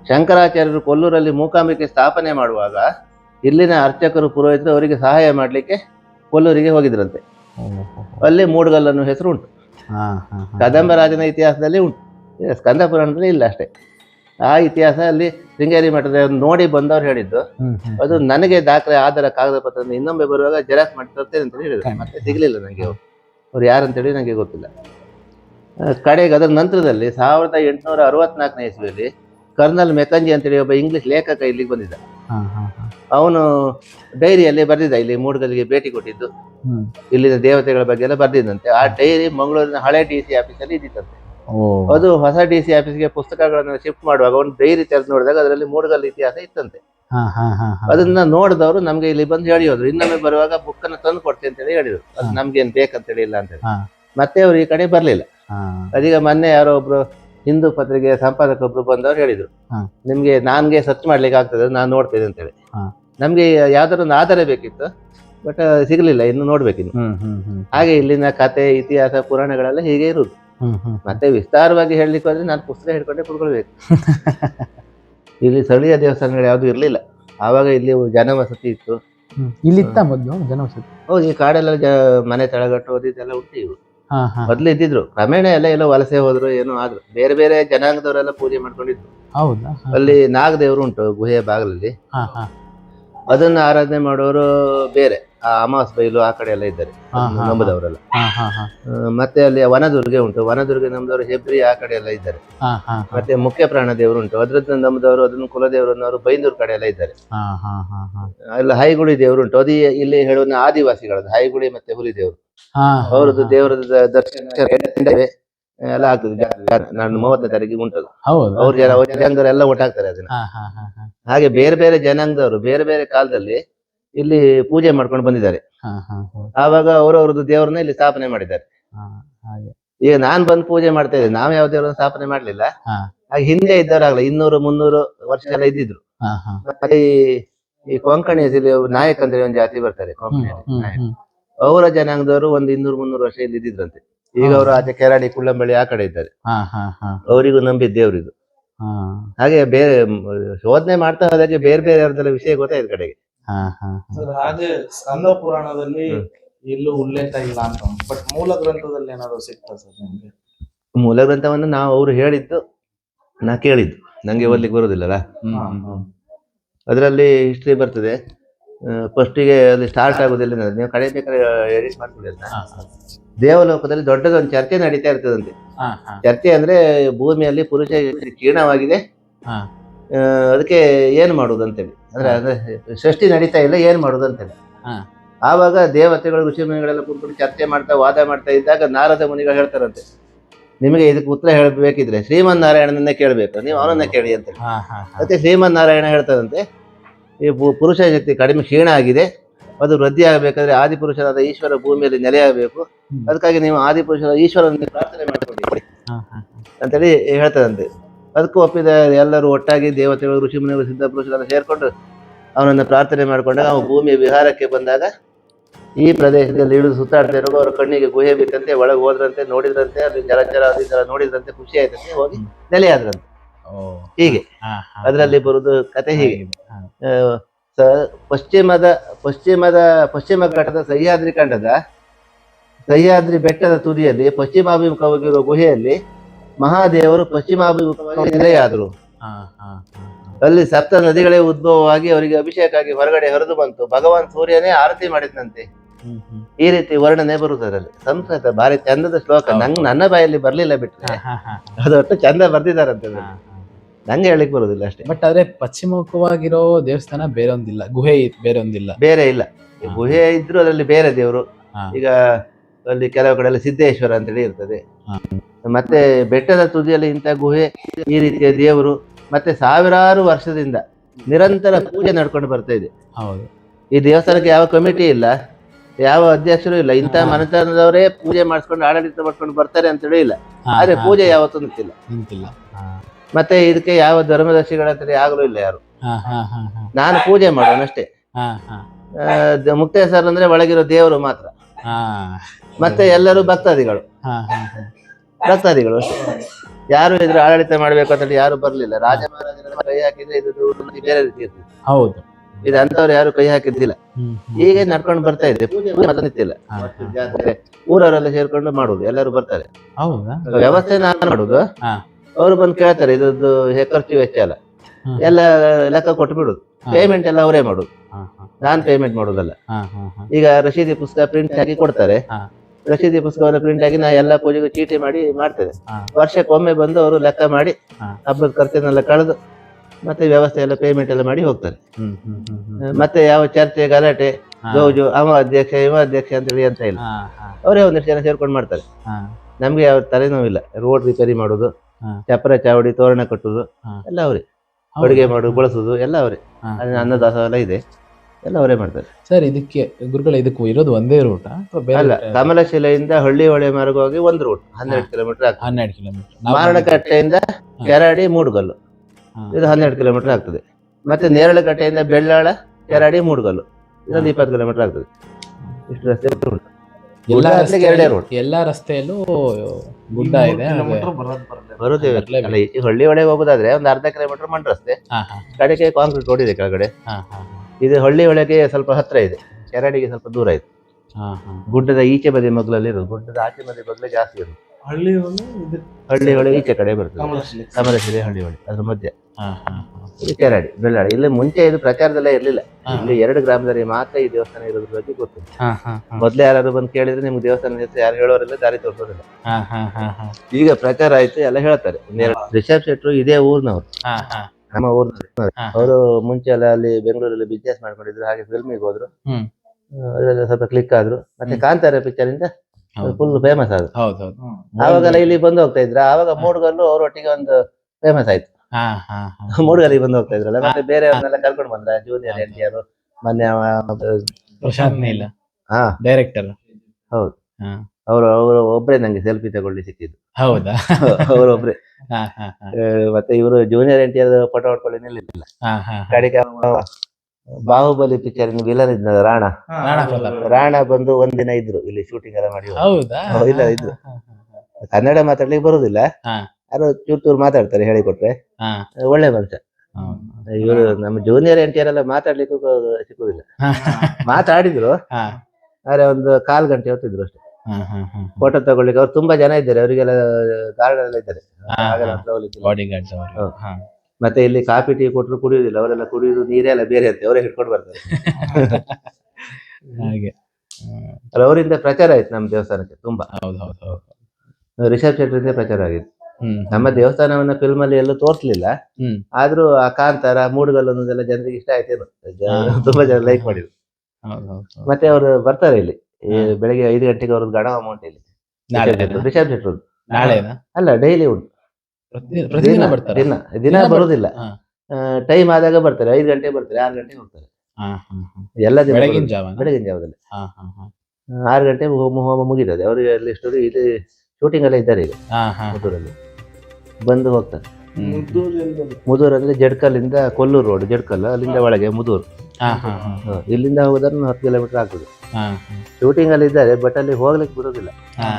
ಶಂಕರಾಚಾರ್ಯರು ಕೊಲ್ಲೂರಲ್ಲಿ ಮೂಕಾಂಬಿಕೆ ಸ್ಥಾಪನೆ ಮಾಡುವಾಗ ಇಲ್ಲಿನ ಅರ್ಚಕರು ಪುರೋಹಿತರು ಅವರಿಗೆ ಸಹಾಯ ಮಾಡಲಿಕ್ಕೆ ಕೊಲ್ಲೂರಿಗೆ ಹೋಗಿದ್ರಂತೆ. ಅಲ್ಲಿ ಮೂಡ್ಗಲ್ ಅನ್ನೋ ಹೆಸರು ಉಂಟು. ಕದಂಬರಾಜನ ಇತಿಹಾಸದಲ್ಲಿ ಉಂಟು. ಸ್ಕಂದ ಪುರಾಣದಲ್ಲಿ ಇಲ್ಲ ಅಷ್ಟೇ. ಆ ಇತಿಹಾಸ ಅಲ್ಲಿ ಶೃಂಗೇರಿ ಮಠದ ನೋಡಿ ಬಂದವ್ರು ಹೇಳಿದ್ದು ಅದು ನನಗೆ ದಾಖಲೆ ಆಧಾರ ಕಾಗದ ಪತ್ರ ಇನ್ನೊಮ್ಮೆ ಬರುವಾಗ ಜೆರಾಕ್ಸ್ ಮಾಡಿ ತರ್ತೇನೆ ಅಂತ ಹೇಳಿದ್ರು. ಮತ್ತೆ ಸಿಗಲಿಲ್ಲ ನನಗೆ ಅವ್ರು. ಅವ್ರು ಯಾರಂತೇಳಿ ನನಗೆ ಗೊತ್ತಿಲ್ಲ. ಕಡೆಗೆ ಅದರ ನಂತರದಲ್ಲಿ ಸಾವಿರದ ಎಂಟುನೂರ ಅರವತ್ನಾಲ್ಕನೇ ಇಸ್ವಿಯಲ್ಲಿ ಕರ್ನಲ್ ಮೆಕಂಜಿ ಅಂತೇಳಿ ಒಬ್ಬ ಇಂಗ್ಲಿಷ್ ಲೇಖಕ ಇಲ್ಲಿಗೆ ಬಂದಿದ್ದ. ಅವನು ಡೈರಿಯಲ್ಲಿ ಬರೆದಿದ್ದ ಇಲ್ಲಿ ಮೂಡಗಲ್ಲಿಗೆ ಭೇಟಿ ಕೊಟ್ಟಿದ್ದು. ಇಲ್ಲಿನ ದೇವತೆಗಳ ಬಗ್ಗೆ ಎಲ್ಲ ಬರ್ದಿದ್ದಂತೆ. ಆ ಡೈರಿ ಮಂಗಳೂರಿನ ಹಳೆ ಡಿ ಸಿ ಆಫೀಸಲ್ಲಿ ಇದ್ದಿತ್ತಂತೆ ಅದು ಹೊಸ ಡಿ ಸಿ ಆಫೀಸ್ಗೆ ಪುಸ್ತಕಗಳನ್ನು ಶಿಫ್ಟ್ ಮಾಡುವಾಗ ಒಂದು ಡೈರಿ ತೆರೆದು ನೋಡಿದಾಗ ಅದರಲ್ಲಿ ಮೂಡ್ಗಲ್ ಇತಿಹಾಸ ಇತ್ತಂತೆ. ಅದನ್ನ ನೋಡಿದವರು ನಮ್ಗೆ ಇಲ್ಲಿ ಬಂದು ಹೇಳಿ ಹೋದ್ರು ಇನ್ನೊಮ್ಮೆ ಬರುವಾಗ ಬುಕ್ ಅನ್ನ ತಂದು ಕೊಡ್ತೀನಿ ಅಂತೇಳಿ ಹೇಳಿದ್ರು. ಅದು. ನಮ್ಗೆ ಏನ್ ಬೇಕಂತೇಳಿ ಇಲ್ಲ ಅಂತೇಳಿ. ಹಾ. ಮತ್ತೆ ಅವ್ರು ಈ ಕಡೆ ಬರ್ಲಿಲ್ಲ. ಅದೀಗ ಮೊನ್ನೆ ಯಾರೋ ಒಬ್ರು ಹಿಂದೂ ಪತ್ರಿಕೆಯ ಸಂಪಾದಕ ಒಬ್ರು ಬಂದವ್ರು ಹೇಳಿದ್ರು. ನಿಮ್ಗೆ ನನ್ಗೆ ಸರ್ಚ್ ಮಾಡ್ಲಿಕ್ಕೆ ಆಗ್ತದೆ ನಾನು ನೋಡ್ತೇನೆ ಅಂತೇಳಿ. ನಮ್ಗೆ ಯಾವ್ದಾದ್ರು ಒಂದು ಆಧಾರ ಬೇಕಿತ್ತು ಬಟ್ ಸಿಗ್ಲಿಲ್ಲ ಇನ್ನು ನೋಡ್ಬೇಕು ಇನ್ನು ಹಾಗೆ ಇಲ್ಲಿನ ಕತೆ ಇತಿಹಾಸ ಪುರಾಣಗಳೆಲ್ಲ ಹೀಗೆ ಹ್ಮ್ ಮತ್ತೆ ವಿಸ್ತಾರವಾಗಿ ಹೇಳಲಿಕ್ಕೆ ಹೋದ್ರೆ ನಾನು ಪುಸ್ತಕ ಹಿಡ್ಕೊಂಡೆ ಕುಡ್ಕೊಳ್ಬೇಕು ಇಲ್ಲಿ ಸ್ಥಳೀಯ ದೇವಸ್ಥಾನಗಳು ಯಾವ್ದು ಇರಲಿಲ್ಲ. ಆವಾಗ ಇಲ್ಲಿ ಜನವಸತಿ ಇತ್ತು. ಇಲ್ಲಿ ಇತ್ತ ಮೊದಲು ಜನೌಷಧಿ ಹೌದು ಈ ಕಾಡೆಲ್ಲ ಮನೆ ತಳಗಟ್ಟು ಇದೆಲ್ಲ ಉಂಟು ಇವು ಮೊದ್ಲು ಇದ್ದಿದ್ರು. ಕ್ರಮೇಣ ಎಲ್ಲ ಎಲ್ಲೋ ವಲಸೆ ಹೋದ್ರು ಏನೋ ಆದ್ರು. ಬೇರೆ ಬೇರೆ ಜನಾಂಗದವರೆಲ್ಲ ಪೂಜೆ ಮಾಡ್ಕೊಂಡಿದ್ರು. ಹೌದಾ. ಅಲ್ಲಿ ನಾಗದೇವರು ಉಂಟು ಗುಹೆಯ ಬಾಗಿಲಲ್ಲಿ. ಅದನ್ನ ಆರಾಧನೆ ಮಾಡೋರು ಬೇರೆ. ಆ ಅಮಾವಾಸ್ ಬೈಲು ಆ ಕಡೆ ಎಲ್ಲ ಇದ್ದಾರೆ. ನಂಬದವರೆಲ್ಲ. ಮತ್ತೆ ಅಲ್ಲಿ ವನದುರ್ಗೆ ಉಂಟು. ವನದುರ್ಗೆ ನಮ್ಮದವರು ಹೆಬ್ರಿ ಆ ಕಡೆ ಎಲ್ಲ ಇದ್ದಾರೆ. ಮತ್ತೆ ಮುಖ್ಯ ಪ್ರಾಣ ದೇವರು ಉಂಟು. ಅದ್ರದ್ದು ನಮ್ಮದವರು ಅದನ್ನ ಕುಲದೇವರು ಅನ್ನೋರು ಬೈಂದೂರು ಕಡೆ ಎಲ್ಲ ಇದ್ದಾರೆ. ಅಲ್ಲಿ ಹೈಗುಳಿ ದೇವರು ಉಂಟು. ಅದು ಇಲ್ಲಿ ಹೇಳುವ ಆದಿವಾಸಿಗಳದ್ದು. ಹೈಗುಳಿ ಮತ್ತೆ ಹುಲಿ ದೇವರು ಅವರದ್ದು ದೇವರದ್ದು ದ- ದರ್ಶನ ಎಲ್ಲ ಆಗ್ತದೆ ಜಾ- ಜಾ- ನಾನು ಮೂವತ್ತನೇ ತಾರೀಕಿಗೆ ಉಂಟದು. ಹೌದಾ. ಅವ್ರ ಜನ ಅವ್ರ ಜನಾಂಗದವ್ರು ಎಲ್ಲ ಒಟ್ಟಾಗ್ತಾರೆ ಅದನ್ನ. ಹಾ ಹಾ ಹಾ ಹಾ. ಹಾಗೆ ಬೇರೆ ಬೇರೆ ಜನಾಂಗದವರು ಬೇರೆ ಬೇರೆ ಕಾಲದಲ್ಲಿ ಇಲ್ಲಿ ಪೂಜೆ ಮಾಡ್ಕೊಂಡು ಬಂದಿದ್ದಾರೆ. ಹಾ ಹಾ ಹಾ. ಆವಾಗ ಅವರವ್ರದ್ದು ದೇವರನ್ನ ಇಲ್ಲಿ ಸ್ಥಾಪನೆ ಮಾಡಿದ್ದಾರೆ. ಹಾ ಹಾಗೆ. ಈಗ ನಾನ್ ಬಂದು ಪೂಜೆ ಮಾಡ್ತಾ ಇದ್ದೆ ನಾವ್ ಯಾವ ದೇವರನ್ನ ಸ್ಥಾಪನೆ ಮಾಡ್ಲಿಲ್ಲ. ಹಾ. ಹಾಗೆ ಹಿಂದೆ ಇದ್ದವರಾಗಲ್ಲ ಇನ್ನೂರು ಮುನ್ನೂರು ವರ್ಷ ಎಲ್ಲ ಇದ್ದಿದ್ರು. ಹಾ ಹಾ. ಮತ್ತೆ ಈ- ಈ ಕೊಂಕಣಿ ಇಲ್ಲಿ ನಾಯಕ್ ಅಂತೇಳಿ ಒಂದು ಜಾತಿ ಬರ್ತಾರೆ ಹ್ಮ್ ಕೊಂಕಣಿಯಲ್ಲಿ. ಹ್ಮ್ ನಾಯಕ್. ಹ್ಮ್. ಅವರ ಜನಾಂಗದವರು ಒಂದು ಇನ್ನೂರು ಮುನ್ನೂರು ವರ್ಷ ಇಲ್ಲಿ ಇದ್ದಿದ್ರಂತೆ. ಈಗ ಅವರು ಆಚೆ ಕೆರಾಡಿ ಕುಳ್ಳಂಬಳ್ಳಿ ಆ ಕಡೆ ಇದ್ದಾರೆ. ಹಾ ಹಾ ಹಾ. ಅವರಿಗೂ ನಂಬಿದ ದೇವ್ರಿದು ಹಾ. ಹಾಗೆ ಬೇರೆ ಶೋಧನೆ ಮಾಡ್ತಾ ಹೋದಾಗೆ ಬೇರೆ ಬೇರೆ ಅವ್ರದ್ದೆಲ್ಲ ವಿಷಯ ಗೊತ್ತಾಯ್ತು ಕಡೆಗೆ. ಹಾ ಹಾ ಹಾ. ಸರ್ ಹಾಗೆ ಸ್ಕಂದ ಪುರಾಣದಲ್ಲಿ ಇಲ್ಲೂ ಎಲ್ಲೂ ಉಲ್ಲೇಖ ಇಲ್ಲ ಅಂತ ಬಟ್ ಮೂಲ ಗ್ರಂಥದಲ್ಲಿ ಏನಾದ್ರು ಸಿಗ್ತಾ ಸರ್ ನಿಮ್ಗೆ? ಮೂಲ ಗ್ರಂಥವನ್ನು ನಾವು ಅವರು ಹೇಳಿದ್ದು ನಾ ಕೇಳಿದ್ದು. ನಂಗೆ ಓದ್ಲಿಕ್ಕೆ ಬರೋದಿಲ್ಲಲ್ಲ. ಅದರಲ್ಲಿ ಹಿಸ್ಟ್ರಿ ಬರ್ತದೆ. ಫಸ್ಟಿಗೆ ಅಲ್ಲಿ ಸ್ಟಾರ್ಟ್ ಆಗೋದಿಲ್ಲ ನೀವು ಕಡೆ ಬೇಕಾದ್ರೆ ಎಡಿಟ್ ಮಾಡ್ಕೊಳ್ಳಿ ಹಾ. ದೇವಲೋಕದಲ್ಲಿ ದೊಡ್ಡದೊಂದು ಚರ್ಚೆ ನಡೀತಾ ಇರ್ತದಂತೆ. ಚರ್ಚೆ ಅಂದ್ರೆ ಭೂಮಿಯಲ್ಲಿ ಪುರುಷ ಕ್ಷೀಣವಾಗಿದೆ. ಅದಕ್ಕೆ ಏನ್ ಮಾಡುದು ಅಂತೇಳಿ ಅಂದ್ರೆ ಅಂದ್ರೆ ಸೃಷ್ಟಿ ನಡೀತಾ ಇಲ್ಲ ಏನ್ ಮಾಡುದು ಅಂತೇಳಿ ಆವಾಗ ದೇವತೆಗಳು ಋಷಿ ಮುನಿಗಳೆಲ್ಲ ಕೂತ್ಕೊಂಡು ಚರ್ಚೆ ಮಾಡ್ತಾ ವಾದ ಮಾಡ್ತಾ ಇದ್ದಾಗ ನಾರದ ಮುನಿಗಳು ಹೇಳ್ತಾರಂತೆ. ನಿಮಗೆ ಇದಕ್ಕೆ ಉತ್ತರ ಹೇಳಬೇಕಿದ್ರೆ ಶ್ರೀಮನ್ ನಾರಾಯಣನನ್ನೇ ಕೇಳಬೇಕು. ನೀವು ಅವನನ್ನ ಕೇಳಿ ಅಂತ. ಮತ್ತೆ ಶ್ರೀಮನ್ ನಾರಾಯಣ ಹೇಳ್ತಾರಂತೆ. ಈ ಪು- ಪುರುಷ ಶಕ್ತಿ ಕಡಿಮೆ ಕ್ಷೀಣ ಆಗಿದೆ. ಅದು ವೃದ್ಧಿ ಆಗಬೇಕಾದ್ರೆ ಆದಿಪುರುಷರಾದ ಈಶ್ವರ ಭೂಮಿಯಲ್ಲಿ ನೆಲೆಯಾಗಬೇಕು. ಅದಕ್ಕಾಗಿ ನೀವು ಆದಿಪುರುಷರ ಈಶ್ವರನ ಪ್ರಾರ್ಥನೆ ಮಾಡಿಕೊಳ್ಳಿ. ಅಂತೇಳಿ ಹೇಳ್ತದಂತೆ. ಅದಕ್ಕೂ ಒಪ್ಪಿದ ಎಲ್ಲರೂ ಒಟ್ಟಾಗಿ ದೇವತೆಗಳು ಋಷಿ ಮುನಿಗಳು ಸಿದ್ಧ ಪುರುಷರೆಲ್ಲ ಸೇರಿಕೊಂಡು ಅವನನ್ನು ಪ್ರಾರ್ಥನೆ ಮಾಡಿಕೊಂಡಾಗ ಅವನು ಭೂಮಿಯ ವಿಹಾರಕ್ಕೆ ಬಂದಾಗ ಈ ಪ್ರದೇಶದಲ್ಲಿ ಇಳಿದು ಸುತ್ತಾಡ್ತಾ ಇರೋ ಅವರ ಕಣ್ಣಿಗೆ ಗುಹೆ ಬಿತ್ತಂತೆ ಒಳಗೆ ಹೋದ್ರಂತೆ ನೋಡಿದ್ರಂತೆ ಅಲ್ಲಿ ಜಲಚರ ಅದು ಇದೆಲ್ಲ ನೋಡಿದ್ರಂತೆ ಖುಷಿ ಆಯ್ತಂತೆ ಹೋಗಿ ನೆಲೆಯಾದ್ರಂತೆ. ಹೀಗೆ. ಅದರಲ್ಲಿ ಬರುವುದು ಕತೆ ಹೀಗೆ. ಪಶ್ಚಿಮದ ಪಶ್ಚಿಮದ ಪಶ್ಚಿಮ ಘಟ್ಟದ ಸಹ್ಯಾದ್ರಿ ಖಂಡದ ಸಹ್ಯಾದ್ರಿ ಬೆಟ್ಟದ ತುದಿಯಲ್ಲಿ ಪಶ್ಚಿಮಾಭಿಮುಖವಾಗಿರುವ ಗುಹೆಯಲ್ಲಿ ಮಹಾದೇವರು ಪಶ್ಚಿಮಾಭಿಮುಖವಾಗಿ ನೆಲೆಯಾದರು. ಅಲ್ಲಿ ಸಪ್ತ ನದಿಗಳೇ ಉದ್ಭವವಾಗಿ ಅವರಿಗೆ ಅಭಿಷೇಕ ಆಗಿ ಹೊರಗಡೆ ಹೊರದು ಬಂತು. ಭಗವಾನ್ ಸೂರ್ಯನೇ ಆರತಿ ಮಾಡಿದಂತೆ. ಈ ರೀತಿ ವರ್ಣನೆ ಬರುವುದರಲ್ಲಿ ಸಂಸ್ಕೃತ ಭಾರಿ ಚಂದದ ಶ್ಲೋಕ. ನಂಗ್ ನನ್ನ ಬಾಯಲ್ಲಿ ಬರ್ಲಿಲ್ಲ ಬಿಟ್ರೆ. ಅದು ಒಟ್ಟು ಚಂದ ಬರ್ದಿದಾರಂತೆ. ನಂಗೆ ಹೇಳಿಕ್ ಬರುದಿಲ್ಲ ಅಷ್ಟೇ. ಬಟ್ ಆದ್ರೆ ಪಶ್ಚಿಮಮುಖವಾಗಿರೋ ದೇವಸ್ಥಾನ ಬೇರೆ ಒಂದಿಲ್ಲ ಗುಹೆ ಇ- ಬೇರೆ ಒಂದಿಲ್ಲ ಬೇರೆ ಇಲ್ಲ. ಈ ಗುಹೆ ಇದ್ರು ಅದರಲ್ಲಿ ಬೇರೆ ದೇವರು. ಹಾ. ಈಗ ಅಲ್ಲಿ ಕೆಲವು ಕಡೆ ಎಲ್ಲ ಸಿದ್ದೇಶ್ವರ ಅಂತೇಳಿ ಇರ್ತದೆ. ಹಾ. ಮತ್ತೆ ಬೆಟ್ಟದ ತುದಿಯಲ್ಲಿ ಇಂಥ ಗುಹೆ ಈ ರೀತಿಯ ದೇವರು ಮತ್ತೆ ಸಾವಿರಾರು ವರ್ಷದಿಂದ ನಿರಂತರ ಪೂಜೆ ನಡ್ಕೊಂಡು ಬರ್ತಾ ಇದೆ. ಹೌದು. ಈ ದೇವಸ್ಥಾನಕ್ಕೆ ಯಾವ ಕಮಿಟಿ ಇಲ್ಲ ಯಾವ ಅಧ್ಯಕ್ಷರು ಇಲ್ಲ ಇಂಥ. ಮನೆತನದವರೇ ಪೂಜೆ ಮಾಡಿಸ್ಕೊಂಡು ಆಡಳಿತ ಮಾಡ್ಕೊಂಡು ಬರ್ತಾರೆ ಅಂತೇಳಿ ಇಲ್ಲ. ಹಾ, ಆದ್ರೆ ಹಾ, ಪೂಜೆ. ಯಾವತ್ತೂ ನಿಂತಿಲ್ಲ. ನಿಂತಿಲ್ಲ. ಮತ್ತೆ ಇದಕ್ಕೆ ಯಾವ ಧರ್ಮದರ್ಶಿಗಳ ಹತ್ರ ಆಗಲೂ ಇಲ್ಲ ಯಾರು. ನಾನು ಪೂಜೆ ಮಾಡೋಣ ಅಷ್ಟೇ. ಹಾ, ಸರ್ ಅಂದ್ರೆ ಒಳಗಿರೋ ದೇವರು ಮಾತ್ರ. ಮತ್ತೆ ಎಲ್ಲರೂ ಭಕ್ತಾದಿಗಳು. ಭಕ್ತಾದಿಗಳು ಯಾರು ಇದ್ರೆ ಆಡಳಿತ ಮಾಡ್ಬೇಕು ಅಂತ ಯಾರು ಬರ್ಲಿಲ್ಲ. ರಾಜ ಕೈ ಹಾಕಿದ್ರೆ ಇದು ಬೇರೆ ರೀತಿ ಹೌದು. ಇದು ಅಂತವ್ರು ಯಾರು ಕೈ ಹಾಕಿದ್ದಿಲ್ಲ. ಹೀಗೆ ನಡ್ಕೊಂಡು ಬರ್ತಾ ಇದೆ. ನಿಂತಿಲ್ಲ. ಜಾತ್ರೆ ಊರವರೆಲ್ಲ ಸೇರ್ಕೊಂಡು ಮಾಡುದು ಎಲ್ಲರೂ ಬರ್ತಾರೆ. ವ್ಯವಸ್ಥೆ ನಾನು ಮಾಡುದು. ಅವ್ರು ಬಂದು ಕೇಳ್ತಾರೆ ಇದ್ರದ್ದು ಖರ್ಚು ವೆಚ್ಚ ಎಲ್ಲ ಎಲ್ಲ ಲೆಕ್ಕ ಕೊಟ್ಟು ಬಿಡುದು ಪೇಮೆಂಟ್ ಎಲ್ಲ ಅವರೇ ಮಾಡುದು ನಾನ್ ಪೇಮೆಂಟ್ ಮಾಡುದಲ್ಲ. ಈಗ ರಶೀದಿ ಪುಸ್ತಕ ಪ್ರಿಂಟ್ ಹಾಕಿ ಕೊಡ್ತಾರೆ. ರಶೀದಿ ಪುಸ್ತಕವನ್ನು ಪ್ರಿಂಟ್ ಆಗಿ ನಾ ಎಲ್ಲ ಪೂಜೆಗೂ ಚೀಟಿ ಮಾಡಿ ಮಾಡ್ತೇನೆ. ವರ್ಷಕ್ಕೊಮ್ಮೆ ಬಂದು ಅವರು ಲೆಕ್ಕ ಮಾಡಿ. ಹಬ್ಬದ ಖರ್ಚನ್ನೆಲ್ಲ ಕಳೆದು ಮತ್ತೆ ವ್ಯವಸ್ಥೆ ಎಲ್ಲ ಪೇಮೆಂಟ್ ಎಲ್ಲ ಮಾಡಿ ಹೋಗ್ತಾರೆ. ಮತ್ತೆ ಯಾವ ಚರ್ಚೆ ಗಲಾಟೆ ಗೌಜು ಅವ ಅಧ್ಯಕ್ಷ ಇವ ಅಧ್ಯಕ್ಷ ಅಂತ ಇಲ್ಲ ಹಾ, ಹಾ, ಅವರೇ ಒಂದಿಷ್ಟು ಜನ ಸೇರ್ಕೊಂಡು ಮಾಡ್ತಾರೆ. ನಮ್ಗೆ ಯಾವ ತಲೆನೋವಿಲ್ಲ ರೋಡ್ ರಿಪೇರಿ ಮಾಡೋದು. ಚಪ್ಪರ ಚಾವಡಿ ತೋರಣ ಕಟ್ಟುದು. ಎಲ್ಲ ಅವರೇ. ಅಡುಗೆ ಮಾಡುದು ಬಳಸುದು ಎಲ್ಲ ಅವರೇ. ಅನ್ನದಾಸ ಎಲ್ಲ ಇದೆ. ಎಲ್ಲ ಅವರೇ ಮಾಡ್ತಾರೆ. ಸರ್ ಇದಕ್ಕೆ ಗುರುಗಳ ಇದಕ್ಕೂ ಇರೋದು ಒಂದೇ ರೂಟ್ ಅಲ್ಲ? ಕಮಲಶಿಲೆಯಿಂದ ಹಳ್ಳಿ ಹೊಳೆ ಮಾರ್ಗವಾಗಿ ಒಂದು ರೂಟ್ ಹನ್ನೆರಡು ಕಿಲೋಮೀಟರ್ ಹನ್ನೆರಡು ಕಿಲೋಮೀಟರ್ ಮಾರಣಕಟ್ಟೆಯಿಂದ ಕೆರಾಡಿ ಮೂಡುಗಲ್ಲು. ಇದು ಹನ್ನೆರಡು ಕಿಲೋಮೀಟರ್ ಆಗ್ತದೆ. ಮತ್ತೆ ನೇರಳಕಟ್ಟೆಯಿಂದ ಬೆಳ್ಳಾಳ ಕೆರಾಡಿ ಮೂಡುಗಲ್ಲು. ಇದೊಂದು ಇಪ್ಪತ್ತು ಕಿಲೋಮೀಟರ್ ಆಗ್ತದೆ. ಇಷ್ಟು ರಸ್ತೆ ಉಂಟು. ಎಲ್ಲಾ ರಸ್ತೆ. ಎಲ್ಲಾ ರಸ್ತೆಯಲ್ಲೂ ಗುಡ್ಡ ಇದೆ ಬರುತ್ತೆ ಈ ಹಳ್ಳಿ ಒಳಗೆ ಹೋಗೋದಾದ್ರೆ ಒಂದು ಅರ್ಧ ಕಿಲೋಮೀಟರ್ ಮಣ್ಣು ರಸ್ತೆ. ಹಾ, ಹಾ, ಕಡೆಗೆ ಕಾಂಕ್ರೀಟ್ ರೋಡ್ ಇದೆ ಕೆಳಗಡೆ. ಹಾ, ಹಾ, ಇದು ಹಳ್ಳಿ ಒಳಗೆ ಸ್ವಲ್ಪ ಹತ್ರ ಇದೆ. ಕೆರಡಿಗೆ ಸ್ವಲ್ಪ ದೂರ ಇದೆ. ಹಾ, ಹಾ. ಗುಡ್ಡದ ಈಚೆ ಬದಿ ಮಗ್ಲಲ್ಲಿ ಇರೋದು. ಗುಡ್ಡದ ಆಚೆ ಬದಿ ಮಗ್ಲೇ ಜಾಸ್ತಿ ಇರೋದು. ಹಳ್ಳಿ ಹಳ್ಳಿ ಒಳಗೆ ಈಚೆ ಕಡೆ ಬರ್ತದೆ. ಕಮಲಶಿಲೆ ಹಳ್ಳಿ ಒಳಗೆ ಅದ್ರ ಮಧ್ಯೆ. ಇದು ಕೆರಾಡಿ ಬೆಳ್ಳಾಡಿ. ಇಲ್ಲಿ ಮುಂಚೆ ಇದು ಪ್ರಚಾರದಲ್ಲೇ ಇರಲಿಲ್ಲ. ಇಲ್ಲಿ ಎರಡು ಗ್ರಾಮದಲ್ಲಿ ಮಾತ್ರ ಈ ದೇವಸ್ಥಾನ ಇರೋದ್ರ ಬಗ್ಗೆ ಗೊತ್ತು ಮೊದ್ಲು ಯಾರು ಬಂದು ಕೇಳಿದ್ರೆ ನಿಮ್ಗೆ ದೇವಸ್ಥಾನ ಹೆಸರು ಯಾರು ಹೇಳೋರಿಲ್ಲ ದಾರಿ ತೋರಿಸೋದಿಲ್ಲ. ಈಗ ಪ್ರಚಾರ ಆಯ್ತು ಎಲ್ಲ ಹೇಳ್ತಾರೆ. ರಿಷಬ್ ಶೆಟ್ರು ಇದೇ ಊರ್ನವ್ರು. ನಮ್ಮ ಊರ್ನವ್ರು. ಅವರು ಮುಂಚೆ ಎಲ್ಲ ಅಲ್ಲಿ ಬೆಂಗಳೂರಲ್ಲಿ ಬಿಸ್ನೆಸ್ ಮಾಡ್ಕೊಂಡಿದ್ರು ಹಾಗೆ ಫಿಲ್ಮಿಗೆ ಹೋದ್ರು. ಅದ್ರಲ್ಲಿ ಸ್ವಲ್ಪ ಕ್ಲಿಕ್ ಆದ್ರು. ಮತ್ತೆ. ಕಾಂತಾರ ಪಿಕ್ಚರ್ ಇಂದ ಫುಲ್ ಫೇಮಸ್ ಆದ್ರು. ಹೌದು ಹೌದು. ಹ್ಮ್. ಆವಾಗೆಲ್ಲ ಇಲ್ಲಿ ಬಂದು ಹೋಗ್ತಾ ಇದ್ರ. ಆವಾಗ ಮೂಡ್ಗಲ್ಲು ಅವರೊಟ್ಟಿಗೆ ಒಂದು ಫೇಮಸ್ ಆಯ್ತು. ಹಾ, ಹಾ, ಹಾ. ಮೂಡ್ಗಲ್ಲಿಗೆ ಬಂದು ಹೋಗ್ತಾ ಇದ್ರಲ್ಲ ಮತ್ತೆ ಬೇರೆಯವ್ರನ್ನೆಲ್ಲ ಕರ್ಕೊಂಡು ಬಂದ್ರ ಜೂನಿಯರ್ ಎನ್ ಟಿ ಆರ್ ಮೊನ್ನೆ ಪ್ರಶಾಂತ್ ನೀಲ ಹಾ. ಡೈರೆಕ್ಟರ್ ಹೌದು. ಹಾ. ಅವರು ಅವರು ಒಬ್ಬರೇ ನಂಗೆ ಸೆಲ್ಫಿ ತಗೊಳ್ಳಿ ಸಿಕ್ಕಿದ್ದು. ಹೌದಾ? ಅವರು. ಆ, ಮತ್ತೆ ಇವರು junior N T R photo ಹೊಡ್ಕೊಳ್ಳಿ ನಿಲ್ಲಿಲ್ಲ. ಕಡೆಗೆ ಬಾಹುಬಲಿ ಪಿಕ್ಚರ್ ವಿಲನ್ ಇದ್ದ ರಾಣ? ರಾಣಾ ಬಂದು ಒಂದಿನ ಇದ್ರು ಇಲ್ಲಿ ಶೂಟಿಂಗ್ ಎಲ್ಲ ಮಾಡಿ ಹೌದಾ? ಇಲ್ಲ, ಇದ್ರು. ಕನ್ನಡ ಮಾತಾಡ್ಲಿಕ್ಕೆ ಬರುದಿಲ್ಲ. ಯಾರು ಚೂರ್ ಚೂರ್ ಮಾತಾಡ್ತಾರೆ ಹೇಳಿಕೊಟ್ರೆ ಹಾ. ಒಳ್ಳೆ ಮನುಷ್ಯ. ಇವರು ನಮ್ಮ ಜೂನಿಯರ್ ಎನ್ ಟಿ ಆರ್ ಎಲ್ಲ ಮಾತಾಡ್ಲಿಕ್ಕೂ ಸಿಕ್ಕುದಿಲ್ಲ. ಮಾತಾಡಿದ್ರು ಹಾ, ಆದ್ರೆ ಒಂದು ಕಾಲ್ ಗಂಟೆ ಹೊತ್ತಿದ್ರು ಅಷ್ಟೇ. ಫೋಟೋ ತಗೊಳ್ಳಿಕ್ಕೆ ಅವ್ರು ತುಂಬಾ ಜನ ಇದ್ದಾರೆ ಅವರಿಗೆಲ್ಲ ಗಾರ್ಡ್ ಎಲ್ಲ ಇದ್ದಾರೆ. ಹಾ, ಹಾಗೆಲ್ಲ ಹಾ. ಹತ್ರ ಬಾಡಿ ಗಾರ್ಡ್ ಅವರು. ಹೌದು. ಹಾ. ಮತ್ತೆ ಇಲ್ಲಿ ಕಾಫಿ ಟೀ ಕೊಟ್ಟರು ಕುಡಿಯುದಿಲ್ಲ ಅವರೆಲ್ಲ ಕುಡಿಯುದು ನೀರೇ ಎಲ್ಲ ಬೇರೆ ಅಂತ ಅವರೇ ಹಿಡ್ಕೊಂಡು ಬರ್ತಾರೆ. ಹಾಗೆ. ಅಲ್ಲ, ಅವರಿಂದ ಪ್ರಚಾರ ಆಯ್ತು ನಮ್ಮ ದೇವಸ್ಥಾನಕ್ಕೆ ತುಂಬಾ. ಹೌದು ಹೌದು ಹೌದು. ರಿಸೆಪ್ಷನ್ ಪ್ರಚಾರ ಆಗಿತ್ತು. ನಮ್ಮ ದೇವಸ್ಥಾನವನ್ನ ಫಿಲ್ಮ್ ಅಲ್ಲಿ ಎಲ್ಲೂ ತೋರಿಸ್ಲಿಲ್ಲ. ಆದ್ರೂ ಆ ಕಾಂತಾರ ಮೂಡುಗಲ್ಲು ಅನ್ನೋದೆಲ್ಲ ಜನರಿಗೆ ಇಷ್ಟ ಆಯ್ತೇನು ತುಂಬಾ ಜನ ಲೈಕ್ ಮಾಡಿದ್ರು. ಮತ್ತೆ ಅವರು ಬರ್ತಾರೆ ಇಲ್ಲಿ. ಬೆಳಿಗ್ಗೆ ಐದು ಗಂಟೆಗೆ ಅವ್ರದ್ದು ಗಣ ಅಮೌಂಟ್ ಇಲ್ಲಿ. ರಿಷಬ್ ಅಲ್ಲ ಡೈಲಿ ಉಂಟು. ದಿನ ದಿನ. ಬರುದಿಲ್ಲ. ಟೈಮ್ ಆದಾಗ ಬರ್ತಾರೆ. ಐದು ಗಂಟೆ ಬರ್ತಾರೆ ಆರು ಗಂಟೆಗೆ ಹೋಗ್ತಾರೆ. ಎಲ್ಲ ದಿನ ಬೆಳಗಿನ ಜಾವ ಬೆಳಗಿನ ಜಾವದಲ್ಲಿ. ಆರು ಗಂಟೆ ಹೋಮ ಹೋಮ ಮುಗಿತದೆ. ಅವರಿಗೆ ಅಲ್ಲಿ ಸ್ಟೋರಿ ಇಲ್ಲಿ ಶೂಟಿಂಗ್ ಎಲ್ಲ ಇದ್ದಾರೆ ಈಗ. ಮುದೂರಲ್ಲಿ ಬಂದು ಹೋಗ್ತಾರೆ. ಹ್ಮ್. ಮುದೂರ್ ಅಂದ್ರೆ ಜಡ್ಕಲ್ಲಿಂದ ಕೊಲ್ಲೂರು ರೋಡ್ ಜಡ್ಕಲ್ ಅಲ್ಲಿಂದ ಒಳಗೆ ಮುದೂರು ಇಲ್ಲಿಂದ ಹೋದ್ರೆ ಹತ್ತು ಕಿಲೋಮೀಟರ್ ಆಗ್ತದೆ. ಹಾ ಶೂಟಿಂಗ್ ಅಲ್ಲಿ ಇದ್ದಾರೆ ಬಟ್ ಅಲ್ಲಿ ಹೋಗ್ಲಿಕ್ಕೆ ಬಿಡೋದಿಲ್ಲ ಹಾ.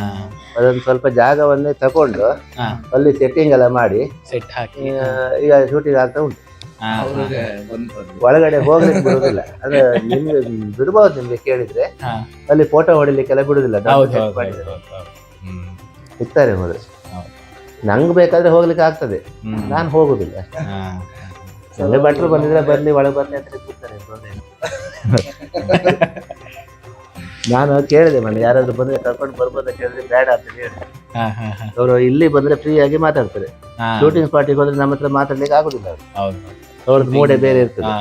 ಅದೊಂದು ಸ್ವಲ್ಪ ಜಾಗವನ್ನೇ ತಕೊಂಡು ಅಲ್ಲಿ ಸೆಟ್ಟಿಂಗ್ ಎಲ್ಲ ಮಾಡಿ ಸೆಟ್ ಹಾಕಿ. ಈಗ ಶೂಟಿಂಗ್ ಆಗ್ತಾ ಉಂಟು. ಒಳಗಡೆ ಹೋಗ್ಲಿಕ್ಕೆ ಬಿಡುದಿಲ್ಲ ಅಂದ್ರೆ ನಿಮ್ಗೆ ಬಿಡಬಹುದು ನಿಮ್ಗೆ ಕೇಳಿದ್ರೆ. ಅಲ್ಲಿ ಫೋಟೋ ಹೊಡಿಲಿಕ್ಕೆಲ್ಲ ಬಿಡುದಿಲ್ಲ. ಇರ್ತಾರೆ ಹೋದ್ರೆ ಹೌದು. ನಂಗೆ ಬೇಕಾದ್ರೆ ಹೋಗ್ಲಿಕ್ಕೆ ಆಗ್ತದೆ. ನಾನು ಹೋಗುದಿಲ್ಲ ಅಷ್ಟೇ ಸಂಜೆ ಭಟ್ರು ಬಂದಿದ್ರೆ ಬರ್ಲಿ ಒಳಗೆ ಬರ್ಲಿ ಅಂತ ಕೂತಾರೆ. ನಾನು ಕೇಳಿದೆ ಮನೆ ಯಾರಾದ್ರೂ ಬಂದ್ರೆ ಕರ್ಕೊಂಡು ಬರ್ಬೋದ ಕೇಳಿದ್ರೆ ಬೇಡ ಅಂತ ಹೇಳಿ. ಅವರು ಇಲ್ಲಿ ಬಂದ್ರೆ ಫ್ರೀ ಆಗಿ ಮಾತಾಡ್ತಾರೆ. ಶೂಟಿಂಗ್ ಸ್ಪಾಟಿಗೆ ಹೋದ್ರೆ ನಮ್ಮ ಹತ್ರ ಮಾತಾಡ್ಲಿಕ್ಕೆ ಆಗುದಿಲ್ಲ ಅವ್ರು ಅವ್ರದ್ದು ಮೂಡೆ ಬೇರೆ ಇರ್ತದೆ.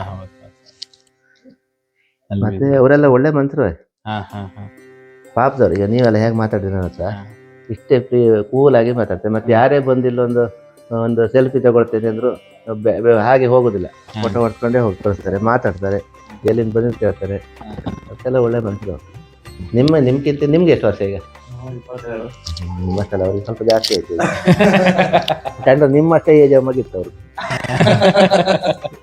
ಮತ್ತೆ ಅವರೆಲ್ಲ ಒಳ್ಳೆ ಮನ್ಸರು ಪಾಪದವ್ರು ಈಗ ನೀವೆಲ್ಲ ಹೇಗೆ ಮಾತಾಡಿದ್ರೆ ನನ್ನ ಹತ್ರ. ಇಷ್ಟೇ ಫ್ರೀ ಕೂಲಾಗಿ ಆಗಿ ಮಾತಾಡ್ತಾರೆ ಮತ್ತೆ ಯಾರೇ ಬಂದಿಲ್ಲ ಒಂದು ಒಂದು ಸೆಲ್ಫಿ ತಗೊಳ್ತೇನೆ ಅಂದ್ರು ಹಾಗೆ ಹೋಗೋದಿಲ್ಲ. ಫೋಟೋ ಹೊಡ್ಕೊಂಡೇ ಹೋಗಿ ತೋರಿಸ್ತಾರೆ ಮಾತಾಡ್ತಾರೆ ಎಲ್ಲಿಂದ ಬಂದಿದ್ದು ಕೇಳ್ತಾರೆ. ಅಷ್ಟೆಲ್ಲ ಒಳ್ಳೆ ಮನುಷ್ಯರು. ನಿಮ್ಮ ನಿಮ್ಗಿಂತ ನಿಮ್ಗೆ ಎಷ್ಟು ವರ್ಷ ಈಗ? ಮಸಾಲ ಅವ್ರಿಗೆ ಸ್ವಲ್ಪ ಜಾಸ್ತಿ ಆಯ್ತು ನಿಮ್ಮ ಕಂಡ್ರೆ ನಿಮ್ಮಷ್ಟೇ ಏಜ್ ಮಗಿತ್ತು ಅವರು